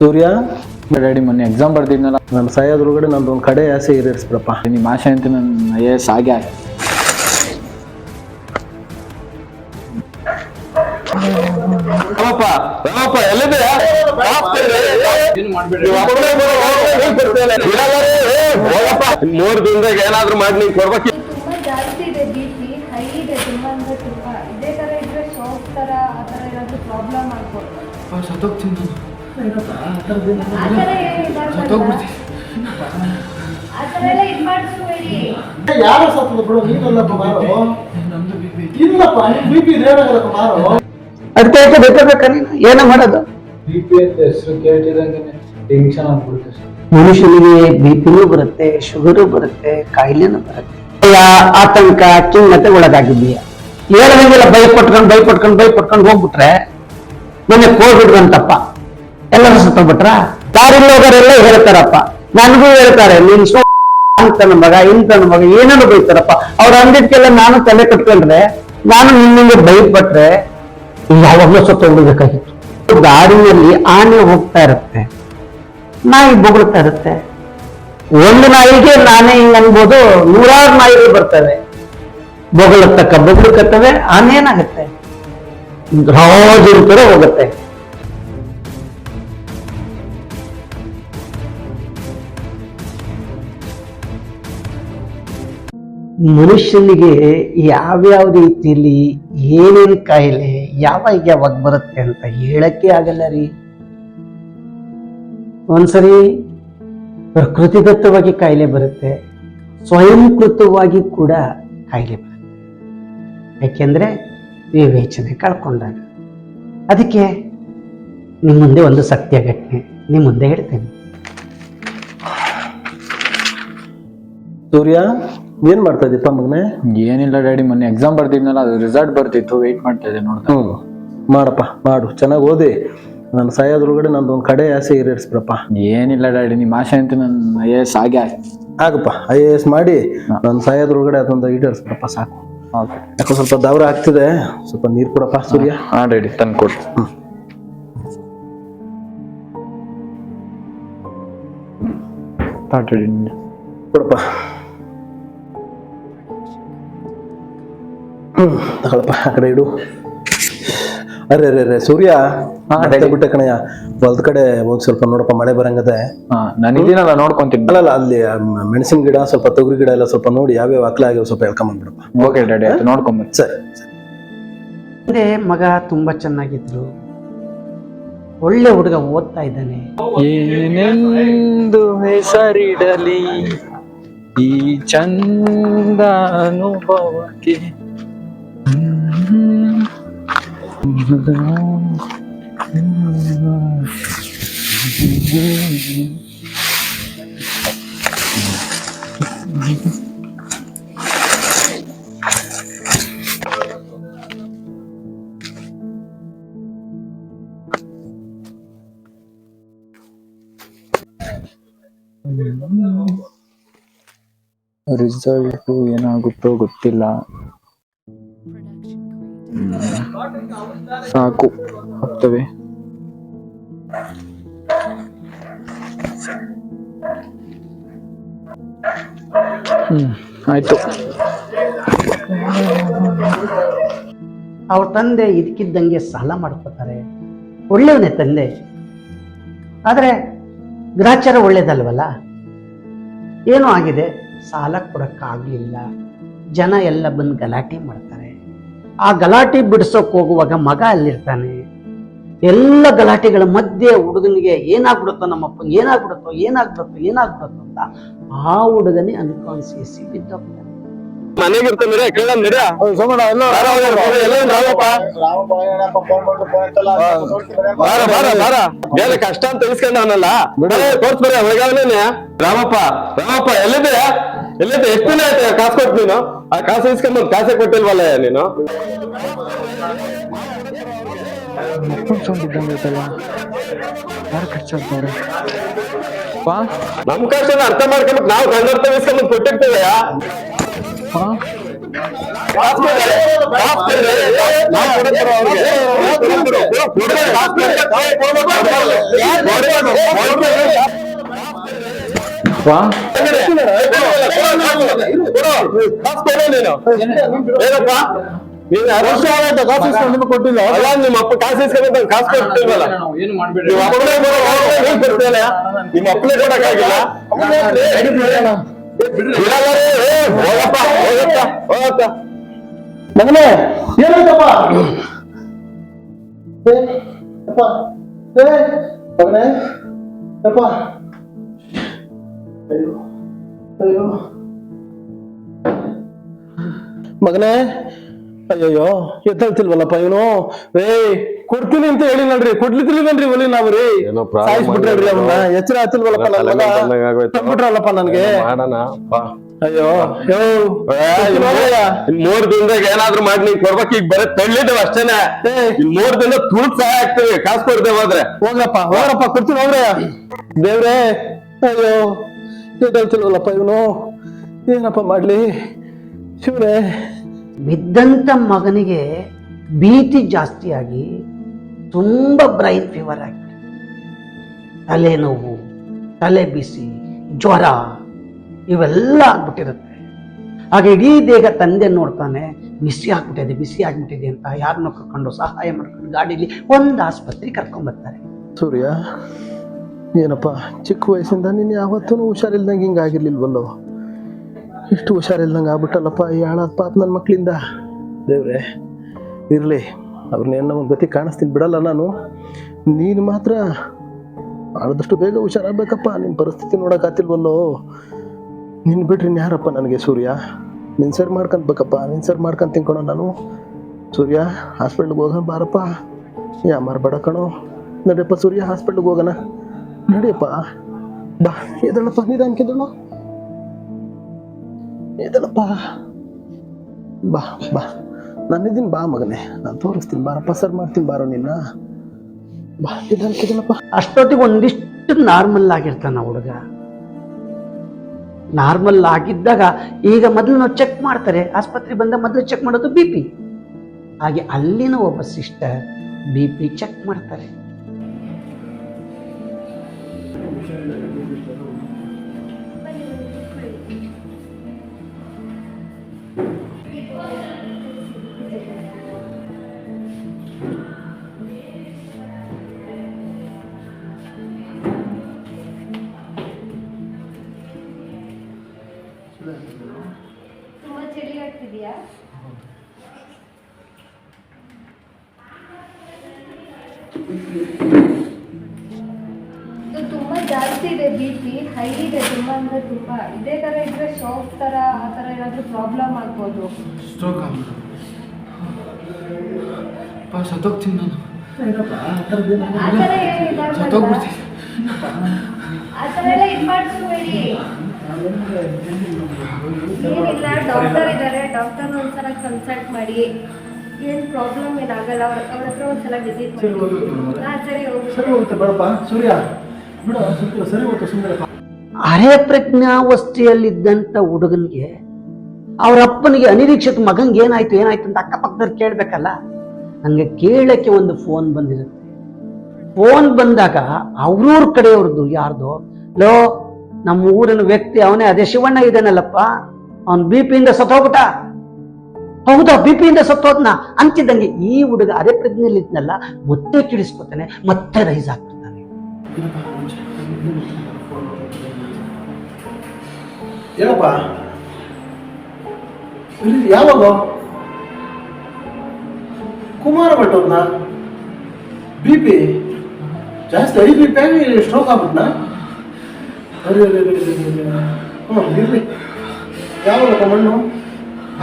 ಸೂರ್ಯ daddy ಮೊನ್ನೆ exam ಬರ್ದಿದ್ನಲ್ಲ. ನಾನು ಸಾಯೋದ್ರೊಳಗಡೆ ನಂದು ಒಂದು ಕಡೆ ಆಸೆ ಈಡೇರಿಸ್ಬಿಡಪ್ಪ. ನಿಮ್ಮ ಆಶೆ ಅಂತ ನನ್ನ ಐ ಎಸ್ ಆಗೇ ಆಗಿ ಮೂರ್ ದಿನದಾಗ ಏನಾದ್ರು ಮಾಡಿ ನೀವು ಕೊಡ್ಬೇಕು ಜಾಸ್ತಿ ಇದೆ ಬಿ ಪಿ ಹೈ ಇದೆ ತುಂಬ ತುಂಬಾ ತುಂಬ ಇದೇ ಥರ ಇದ್ರೆ ಶಾಕ್ ಥರ ಆ ಥರ ಏನಾದರೂ ಪ್ರಾಬ್ಲಮ್ ಆಗ್ಬೋದು ಆ ಯಾರ ಸತ್ತದ ಬಿಡು ನೀನಲ್ಲಪ್ಪ ಮಾರು. ಇಲ್ಲಪ್ಪ ನಿನ್ ಬಿ ಪಿ ಏನಾಗಲ್ಲಪ್ಪ ಮಾರು. ಅದಕ್ಕೆ ಯಾಕೆ ಬೇಕಾ ನೀನು? ಏನ ಮಾಡೋದು? ಟೆನ್ಷನ್ ಆಗ್ಬಿಡುತ್ತೆ ಮನುಷ್ಯನಿಗೆ ಬಿ ಪಿನೂ ಬರುತ್ತೆ ಶುಗರು ಬರುತ್ತೆ ಕಾಯಿಲೆನೂ ಬರುತ್ತೆ. ಭಯ, ಆತಂಕ ಖಿನ್ನತೆ ಒಳಗಾಗಿದ್ದೀಯ ಹೇಳೋದಿಲ್ಲ ಭಯ ಪಟ್ಕೊಂಡು ಭಯ ಪಟ್ಕೊಂಡು ಭಯ ಪಟ್ಕೊಂಡು ಹೋಗ್ಬಿಟ್ರೆ ಮೊನ್ನೆ ಕೋವಿಡ್ ಬಂತಪ್ಪ. ಎಲ್ಲರೂ ಸತ್ತೋಗ್ಬಿಟ್ರ ದಾರಿಲಿ ಹೇಳ್ತಾರಪ್ಪ. ನನಗೂ ಹೇಳ್ತಾರೆ, ನೀನ್ ಸೋ ಅಂತನ ಮಗ, ಇಂತನ ಮಗ, ಏನನ್ನು ಬೈತಾರಪ್ಪ? ಅವ್ರು ಅಂದಿದ್ಕೆಲ್ಲ ನಾನು ತಲೆ ಕಟ್ಕೊಂಡ್ರೆ, ನಾನು ನಿನ್ನಿಂದ ಭಯಪಟ್ರೆ, ಯಾವಾಗಲೂ ಸತ್ತೋಗ್ಬಿಡ್ಬೇಕಾಗಿತ್ತು. ದಾರಿಯಲ್ಲಿ ಆನೆ ಹೋಗ್ತಾ ಇರುತ್ತೆ, ನಾಯಿ ಬೊಗಳ್ತಾ ಇರುತ್ತೆ. ಒಂದು ನಾಯಿಗೆ ನಾನೇ ಹಿಂಗ್ ಅನ್ಬೋದು, ನೂರಾರು ನಾಯಿಗಳು ಬರ್ತವೆ. ಬೊಗಳುತ್ತಕ್ಕ ಬೊಗಳಕತ್ತವೆ ಆನೆ ಏನಾಗುತ್ತೆ ರಾಜ ಹೋಗುತ್ತೆ. ಮನುಷ್ಯನಿಗೆ ಯಾವ್ಯಾವ ರೀತಿಯಲ್ಲಿ ಏನೇನು ಕಾಯಿಲೆ ಯಾವಾಗ ಯಾವಾಗ ಬರುತ್ತೆ ಅಂತ ಹೇಳಕ್ಕೆ ಆಗಲ್ಲ ರೀ. ಒಂದ್ಸರಿ ಪ್ರಕೃತಿದತ್ತವಾಗಿ ಕಾಯಿಲೆ ಬರುತ್ತೆ, ಸ್ವಯಂಕೃತವಾಗಿ ಕೂಡ ಕಾಯಿಲೆ ಬರುತ್ತೆ. ಯಾಕೆಂದ್ರೆ ವಿವೇಚನೆ ಕಳ್ಕೊಂಡಾಗ. ಅದಕ್ಕೆ ನಿಮ್ಮ ಮುಂದೆ ಒಂದು ಸತ್ಯ ಘಟನೆ ನಿಮ್ಮ ಮುಂದೆ ಹೇಳ್ತೇನೆ. ಸೂರ್ಯ ಏನ್ ಮಾಡ್ತಾ ಇದ್ದೀಪ್ಪ ಮಗನೇ? ಏನಿಲ್ಲ ಡ್ಯಾಡಿ ಮೊನ್ನೆ ಎಕ್ಸಾಮ್ ಬರ್ದಿದ್ನಲ್ಲ ಅದು ರಿಸಲ್ಟ್ ಬರ್ತಿತ್ತು ವೆಯ್ಟ್ ಮಾಡ್ತಾ ಇದ್ದೆ ನೋಡ್ತಾ ಮಾಡಪ್ಪ ಮಾಡು. ಚೆನ್ನಾಗಿ ಓದಿ. ನಾನು ಸಾಯೋದ್ರೊಳಗಡೆ ನಂದು ಒಂದು ಕಡೆ ಆಸೆ ಈಡೇರಿಸ್ಬಿಡಪ್ಪ. ಏನಿಲ್ಲ ಡ್ಯಾಡಿ ನಿಮ್ಮ ಆಸೆ ಅಂತ ನನ್ನ ಐ ಎ ಎಸ್ ಆಗೇ ಆಯ್ತು. ಆಗಪ್ಪ ಐ ಎ ಎಸ್ ಮಾಡಿ ನಾನು ಸಾಯೋದ್ರೊಳಗಡೆ ಅದೊಂದು ಈಡೇರಿಸ್ಬಿಡಪ್ಪ ಸಾಕು. ಓಕೆ. ಯಾಕೋ ಸ್ವಲ್ಪ ದವರ ಆಗ್ತಿದೆ. ಸ್ವಲ್ಪ ನೀರು ಕೊಡಪ್ಪ ಸೂರ್ಯ? ಹಾಂ ಡ್ಯಾಡಿ ತಂದು ಕೊಡು. ತಾಟ್ ಡ್ಯಾಡಿ ನಿಂದು. ಕೊಡಪ್ಪ. ಹ್ಮ್ ತಗೊಳಪ್ಪ ಆ ಕಡೆ ಇಡು. ಅರೆ ಅರೆ ಅರೆ ಸೂರ್ಯ ಬಿಟ್ಟೆ ಕಣಯ್ಯ. ಹೊಲ್ದ ಕಡೆ ಹೋಗಿ ಸ್ವಲ್ಪ ನೋಡಪ್ಪ ಮಳೆ ಬರಂಗದೆ. ಹಾ ನಾನು ಇದೀನಲ್ಲ ನೋಡ್ಕೊಂತೀನಿ. ಅಲ್ಲಲ್ಲ ಅಲ್ಲಿ ಮೆಣಸಿನ ಗಿಡ ಸ್ವಲ್ಪ ತೊಗರಿ ಗಿಡ ಎಲ್ಲ ಸ್ವಲ್ಪ ನೋಡಿ ಯಾವ್ಯಾವ ಅಕ್ಲ ಆಗ್ಯಾವ ಸ್ವಲ್ಪ ಹೇಳ್ಕೊಂಬಂದ್ಬಿಡಪ್ಪ ಓಕೆ ಡ್ಯಾಡಿ ಆಯ್ತು ನೋಡ್ಕೊಂಬರ್ತೀನಿ ಸರಿ ಮಗ ತುಂಬಾ ಚೆನ್ನಾಗಿದ್ರು. ಒಳ್ಳೆ ಹುಡುಗ ಓದ್ತಾ ಇದ್ದಾನೆ. ಏನೆಂದು ಹೆಸರಿಡಲಿ ಈ ಚಂದ ಅನುಭವಕ್ಕೆ? ರಿಸಲ್ಟು ಏನಾಗುತ್ತೋ ಗೊತ್ತಿಲ್ಲ ಹ್ಮ್. ಸಾಕು. ಆಗ್ತವೆ ಆಯ್ತು. ಅವ್ರ ತಂದೆ ಇದಕ್ಕಿದ್ದಂಗೆ ಸಾಲ ಮಾಡ್ಕೋತಾರೆ. ಒಳ್ಳೆಯವನೇ ತಂದೆ. ಆದರೆ ಗ್ರಾಚಾರ ಒಳ್ಳೇದಲ್ವಲ್ಲ? ಏನೂ ಆಗಿದೆ. ಸಾಲ ಕೊಡೋಕ್ಕಾಗಲಿಲ್ಲ. ಜನ ಎಲ್ಲ ಬಂದು ಗಲಾಟೆ ಮಾಡ್ತಾರೆ. ಆ ಗಲಾಟೆ ಬಿಡಿಸೋಕೆ ಹೋಗುವಾಗ ಮಗ ಅಲ್ಲಿರ್ತಾನೆ. ಎಲ್ಲ ಗಲಾಟೆಗಳ ಮಧ್ಯೆ ಹುಡುಗನಿಗೆ ಏನಾಗ್ಬಿಡುತ್ತೋ ನಮ್ಮಪ್ಪ ಏನಾಗ್ಬಿಡುತ್ತೋ ಏನಾಗ್ಬಿಡುತ್ತೋ ಏನಾಗ್ಬಿಡುತ್ತೋ ಅಂತ ಆ ಹುಡುಗನೇ ಅನ್ಕಾನ್ಸಿಯಸ್ ಬಿದ್ದೋಗ್ತಾನೆ. ಮನೆಗೆ ಇರ್ತಾನೆ ಕೇಳ ನಡ ಬಾರ ಬಾರ ಬಾರ ಬೇರೆ ಕಷ್ಟ ಅಂತ ತಿಳಿಸ್ಕೊಂಡವನಲ್ಲ ತೋರ್ಸ್ ಬರ ಹೋಗಾವನೇನೆ ರಾಮಪ್ಪ ರಾಮಪ್ಪ ಎಲ್ಲಿದೆ ಎಲ್ಲಿದೆ ಆಯ್ತು ಕಾಸು ಕೊಟ್ಟು ನೀನು ಆ ಕಾಸು ಇಸ್ಕೊಂಡು ಕಾಸೇ ಕೊಟ್ಟಿಲ್ವಲ್ಲ ನೀನು ನಮ್ ಕಷ್ಟ ಅರ್ಥ ಮಾಡ್ಕೊಂಡ್ ನಾವು ಗಂಡರ್ತ ಇಸ್ಕೊಂಡು ಕೊಟ್ಟಿರ್ತೇವೆ ಅವ್ರಿಗೆ. ಕೊಡೋದು. ಕೊಡೋದು. ಕಾಸ್ ಕೊಡಿ. ಕೊಡೋದು. ಕೊಡೋದು. ವಾ ಕಾಸ್ ಕೊಡು ನೀನು ಏನಪ್ಪ? ನೀನು ವರ್ಷ ಆಗೋಯ್ತು ಕಾಸು ಇಸ್ಕೊಂಡು ನಿಮ್ಗೆ ಕೊಟ್ಟಿಲ್ಲ? ಅಲ್ಲ ನಿಮ್ಮ ಅಪ್ಪ ಕಾಸು ಇಸ್ಕೊಂಡು ಕಾಸು ಕೊಟ್ಟಿಲ್ವಲ್ಲ? ನಿಮ್ಮ ಅಪ್ಪನೇ? ನಿಮ್ಮ ಅಪ್ಪನೇ ಕೊಡಕ್ಕಾಗಿಲ್ಲ? ಹೋಗಪ್ಪ ಹೋಗಪ್ಪ ಹೋಗಪ್ಪ. ಮಗನೇ ಏನಾಯ್ತಪ್ಪ? ಏ, ಅಪ್ಪ ಏ ಮಗನೇ ಅಪ್ಪ. ಅಯ್ಯೋ ಅಯ್ಯೋ ಮಗನೇ ಅಯ್ಯಯ್ಯೋ ಎದ್ದೇಳ್ತಿಲ್ವಲ್ಲಪ್ಪ ಇವನು? ಏ ಕೊಡ್ತೀನಿ ಅಂತ ಹೇಳಿಲ್ಲನ್ರಿ ಕೊಡ್ಲಿತ್ತಿಲ್ವೇನ್ರಿ ಒಲಿ ನಾವು ರೀ? ಸಾಯಿಸ್ಬಿಟ್ರಿ ಅವನ್ನ. ಎಚ್ಚರ ಹತ್ತಿಲ್ವಲ್ಲಪ್ಪ ನನ್ನ ತಂದ್ಬಿಟ್ರಲ್ಲಪ್ಪ ನನ್ಗೆ. ಅಯ್ಯೋ ಮೂರ್ ದಿನದಾಗ ಏನಾದ್ರು ಮಾಡಿ ನೀನ್ ಕೊಡ್ಬೇಕು ಈಗ ಬರೀ ತಳ್ಳಿದ್ದೇವ ಅಷ್ಟೇನೆ. ಮೂರ್ ದಿನ ತೂಟ್ ಸಹಾಯ ಆಗ್ತೀವಿ ಕಾಸು ಕೊಡ್ತೇವೆ ಹೋದ್ರೆ. ಹೋಗ್ರಪ್ಪ ಹೋಗ್ರಪ್ಪ ಕೊಡ್ತೀನಿ ಹೋಗ್ರೆ. ದೇವ್ರೇ ಅಯ್ಯೋ. ಎದ್ದೇಳ್ತಿಲ್ವಲ್ಲಪ್ಪ ಇವನು? ಏನಪ್ಪ ಮಾಡ್ಲಿ? ಶಿವನೇ. ಬಿದ್ದಂಥ ಮಗನಿಗೆ ಭೀತಿ ಜಾಸ್ತಿಯಾಗಿ ತುಂಬ ಬ್ರೈನ್ ಫೀವರ್ ಆಗಿದೆ. ತಲೆನೋವು ತಲೆ ಬಿಸಿ ಜ್ವರ ಇವೆಲ್ಲ ಆಗ್ಬಿಟ್ಟಿರುತ್ತೆ. ಆಗ ಇಡೀ ದೇಹ ತಂದೆ ನೋಡ್ತಾನೆ ಬಿಸಿ ಆಗ್ಬಿಟ್ಟಿದೆ ಬಿಸಿ ಆಗ್ಬಿಟ್ಟಿದೆ ಅಂತ ಯಾರನ್ನೋ ಕರ್ಕೊಂಡು ಸಹಾಯ ಮಾಡ್ಕೊಂಡು ಗಾಡೀಲಿ ಒಂದು ಆಸ್ಪತ್ರೆ ಕರ್ಕೊಂಡ್ಬರ್ತಾರೆ ಸೂರ್ಯ ಏನಪ್ಪ, ಚಿಕ್ಕ ವಯಸ್ಸಿಂದ ನೀನು ಯಾವತ್ತೂ ಹುಷಾರಿಲ್ದಂಗೆ ಹಿಂಗೆ ಆಗಿರ್ಲಿಲ್ವಲ್ಲೋ? ಇಷ್ಟು ಹುಷಾರಿಲ್ದಂಗೆ ಆಗ್ಬಿಟ್ಟಲ್ಲಪ್ಪ ಈ ಹಾಳಾದ ಪಾಪ ನನ್ನ ಮಕ್ಕಳಿಂದ ದೇವ್ರೆ, ಇರಲಿ ಅವ್ರನ್ನೇನೋ ಒಂದು ಗತಿ ಕಾಣಿಸ್ತೀನಿ, ಬಿಡಲ್ಲ ನಾನು. ನೀನು ಮಾತ್ರ ಆದಷ್ಟು ಬೇಗ ಹುಷಾರಾಗಬೇಕಪ್ಪ ನಿನ್ನ ಪರಿಸ್ಥಿತಿ ನೋಡೋಕ್ಕಾತಿಲ್ವಲ್ಲೋ ನಿನ್ನ ಬಿಡ್ರಿ ಯಾರಪ್ಪ ನನಗೆ ಸೂರ್ಯ? ನಿನ್ನ ಸರಿ ಮಾಡ್ಕೊಂಡ್ಬೇಕಪ್ಪ ನಿನ್ನ ಸರ್ ಮಾಡ್ಕೊಂಡು ತಿನ್ಕೊಳೋ ನಾನು. ಸೂರ್ಯ, ಹಾಸ್ಪಿಟ್ಲಿಗೆ ಹೋಗೋಣ ಬಾರಪ್ಪ. ಯಾ, ಮಾರ್ಬೇಡ ಕಣೋ. ನಡಿಯಪ್ಪ ಸೂರ್ಯ, ಹಾಸ್ಪಿಟ್ಲಿಗೆ ಹೋಗೋಣ. ನಡಿಯಪ್ಪ? ಬಾ ಎದಳಪ್ಪ ನಿಧಾನಕ್ಕೆ ಎದಳು ಎದಳಪ್ಪ ಬಾ ಬಾ. ನಾನಿದ್ದೀನಿ ಬಾ ಮಗನೇ. ನಾನು ತೋರಿಸ್ತೀನಿ, ಬಾರಪ್ಪ, ಸರ್ ಮಾಡ್ತೀನಿ, ಬಾರೋ ನಿನ್ನ. ಬಾ, ನಿಧಾನಕ್ಕೆ ಎದಳಪ್ಪ ಅಷ್ಟೊತ್ತಿಗೆ ಒಂದಿಷ್ಟು ನಾರ್ಮಲ್ ಆಗಿರ್ತಾನ ಹುಡುಗ. ನಾರ್ಮಲ್ ಆಗಿದ್ದಾಗ ಈಗ ಮೊದಲು ನಾವು ಚೆಕ್ ಮಾಡ್ತಾರೆ. ಆಸ್ಪತ್ರೆ ಬಂದ ಮೊದಲು ಚೆಕ್ ಮಾಡೋದು ಬಿ ಪಿ ಹಾಗೆ ಅಲ್ಲಿನ ಒಬ್ಬ ಸಿಸ್ಟರ್ ಬಿ ಪಿ ಚೆಕ್ ಮಾಡ್ತಾರೆ. ತುಂಬಾ ಚಳಿ ಆಗ್ತಿದ್ಯಾ ಇದು ತುಂಬಾ ಜಾಸ್ತಿ ಇದೆ ಬಿ ಪಿ ಹೈ ಇದೆ ತುಂಬ ಅಂದರೆ ತುಂಬ. ಇದೇ ಥರ ಇದ್ರೆ ಶಾಕ್ ಥರ ಆ ಥರ ಏನಾದರೂ ಪ್ರಾಬ್ಲಮ್ ಆಗ್ಬೋದು. ಸ್ಟ್ರೋಕ್ ಆಗ್ಬಿಟ್ಟು ಸತ್ತೋಗ್ತೀನಿ ನಾನು. ಆ ತರ ಏನಿಲ್ಲ ಸತ್ತೋಗ್ಬಿಡ್ತೀನಿ. ಆ ತರ ಎಲ್ಲ ಇದು ಮಾಡ್ಕೋಬೇಡಿ ಏನಿಲ್ಲ ಡಾಕ್ಟರ್ ಇದ್ದಾರೆ ಡಾಕ್ಟರ್ ಒಂದ್ಸಲ ಕನ್ಸಲ್ಟ್ ಮಾಡಿ. ಏನು ಪ್ರಾಬ್ಲಮ್ ಏನಾಗಲ್ಲ ಅವ್ರ ಅವ್ರ ಹತ್ರ ಒಂದ್ಸಲ ವಿಸಿಟ್ ಮಾಡಿ. ಹಾ ಸರಿ ಹೋಗಿ ಸರಿ ಹೋಗುತ್ತೆ ಬರಪ್ಪ. ಸೂರ್ಯ. ಅರೆ ಪ್ರಜ್ಞಾವಸ್ಥೆಯಲ್ಲಿದ್ದಂಥ ಹುಡುಗನಿಗೆ ಅವ್ರ ಅಪ್ಪನಿಗೆ ಅನಿರೀಕ್ಷಿತ ಮಗಂಗೆ ಏನಾಯ್ತು ಏನಾಯ್ತು ಅಂತ ಅಕ್ಕಪಕ್ಕದವ್ರು ಕೇಳಬೇಕಲ್ಲ? ನನಗೆ ಕೇಳಕ್ಕೆ ಒಂದು ಫೋನ್ ಬಂದಿರುತ್ತೆ. ಫೋನ್ ಬಂದಾಗ ಅವ್ರೂರ್ ಕಡೆಯವ್ರದ್ದು ಯಾರ್ದು, ಲೋ, ನಮ್ಮ ಊರಿನ ವ್ಯಕ್ತಿ, ಅವನೇ ಅದೇ ಶಿವಣ್ಣ ಇದ್ದಾನಲ್ಲಪ್ಪ, ಅವನ್ ಬಿ ಪಿಯಿಂದ ಸತ್ತೋಗ್ಬಿಟ್ಟ. ಹೌದಾ ಬಿ ಪಿಯಿಂದ ಸತ್ತೋದ್ನ? ಅಂತಿದ್ದಂಗೆ ಈ ಹುಡುಗ ಅದೇ ಪ್ರಜ್ಞೆಯಲ್ಲಿ ಇದ್ನಲ್ಲ ಮತ್ತೆ ಕಿಡಿಸ್ಕೊತಾನೆ ಮತ್ತೆ ರೈಸ್ ಆಗ್ಬಿಡ್ತಾನೆ ಇಲ್ಲಿ ಯಾವಾಗ? ಕುಮಾರ ಭಟ್ಟವ್ರನ್ನ? ಬಿ ಪಿ ಜಾಸ್ತಿ ಐ ಬಿ ಪಿ ಆಗಿ ಸ್ಟ್ರೋಕ್ ಆಗ್ಬಿಟ್ನಾ? ಅರೆ. ಹ್ಞೂ ಇರಲಿ. ಯಾವಾಗಪ್ಪ ಮಣ್ಣು?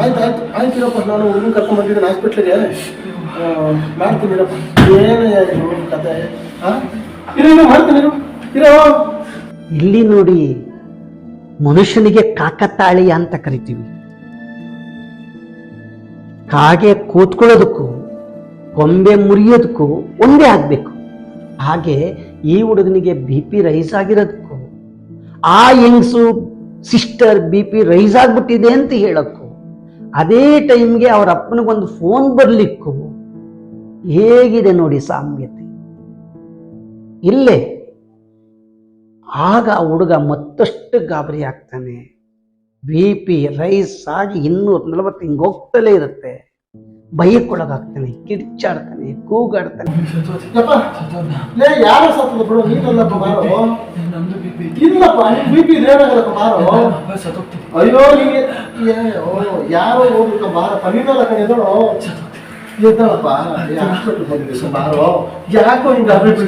ಆಯ್ತು ಆಯ್ತು ಆಯ್ತು ಇರಪ್ಪ, ನಾನು ಹುಡುಗನ ಕರ್ಕೊಂಡ್ಬಂದಿದ್ದೀನಿ ಹಾಸ್ಪಿಟ್ಲಿಗೆ ಮಾಡ್ತೀನಿ ಏನೇ ಕತೆ? ಹಾಂ ಇಲ್ಲಿ ನೋಡಿ ಮನುಷ್ಯನಿಗೆ ಕಾಕತಾಳೀಯ ಅಂತ ಕರಿತೀವಿ. ಕಾಗೆ ಕೂತ್ಕೊಳ್ಳೋದಕ್ಕೂ ಕೊಂಬೆ ಮುರಿಯೋದಕ್ಕೂ ಒಂದೇ ಆಗ್ಬೇಕು. ಹಾಗೆ ಈ ಹುಡುಗನಿಗೆ ಬಿ ಪಿ ರೈಸ್ ಆಗಿರೋದಕ್ಕೂ, ಆ ಹೆಂಗ್ಸು ಸಿಸ್ಟರ್ ಬಿ ಪಿ ರೈಸ್ ಆಗ್ಬಿಟ್ಟಿದೆ ಅಂತ ಹೇಳಕ್ಕೂ, ಅದೇ ಟೈಮ್ಗೆ ಅವರ ಅಪ್ಪನಿಗೊಂದು ಫೋನ್ ಬರ್ಲಿಕ್ಕೂ ಹೇಗಿದೆ ನೋಡಿ ಸಾಮ್ಯತೆ. ಇಲ್ಲೇ. ಆಗ ಆ ಹುಡುಗ ಮತ್ತಷ್ಟು ಗಾಬರಿ ಆಗ್ತಾನೆ. ಬಿ ಪಿ ರೈಸ್ ಆಗಿ ಇನ್ನೂರ ನಲವತ್ತು ಹಿಂಗೆ ಹೋಗ್ತಲೇ ಇರುತ್ತೆ. ಭಯಕ್ಕೊಳಗಾಗ್ತಾನೆ ಕಿರ್ಚಾಡ್ತಾನೆ ಕೂಗಾಡ್ತಾನೆ. ಅಯ್ಯೋ ಯಾರೋ ಬಾರೋ. ಯಾಕೋ ಯಾಕೋ?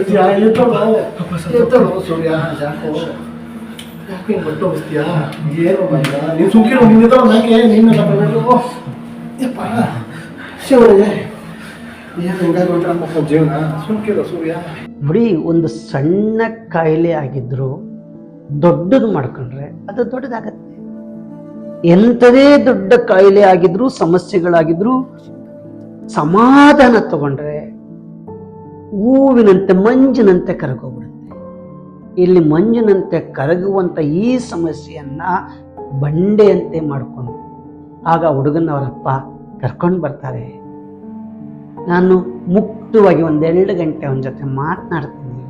ನೋಡಿ, ಒಂದು ಸಣ್ಣ ಕಾಯಿಲೆ ಆಗಿದ್ರು ದೊಡ್ಡದು ಮಾಡ್ಕೊಂಡ್ರೆ ಅದು ದೊಡ್ಡದಾಗತ್ತೆ. ಎಂಥದೇ ದೊಡ್ಡ ಕಾಯಿಲೆ ಆಗಿದ್ರು, ಸಮಸ್ಯೆಗಳಾಗಿದ್ರು ಸಮಾಧಾನ ತಗೊಂಡ್ರೆ ಹೂವಿನಂತೆ ಮಂಜಿನಂತೆ ಕರಗೋಗ್ಬಿಡುತ್ತೆ. ಇಲ್ಲಿ ಮಂಜಿನಂತೆ ಕರಗುವಂತ ಈ ಸಮಸ್ಯೆಯನ್ನ ಬಂಡೆಯಂತೆ ಮಾಡಿಕೊಂಡು ಆಗ ಹುಡುಗನವರಪ್ಪ ಕರ್ಕೊಂಡು ಬರ್ತಾರೆ. ನಾನು ಮುಕ್ತವಾಗಿ ಒಂದೆರಡು ಗಂಟೆ ಅವನ ಜೊತೆ ಮಾತನಾಡ್ತೀನಿ.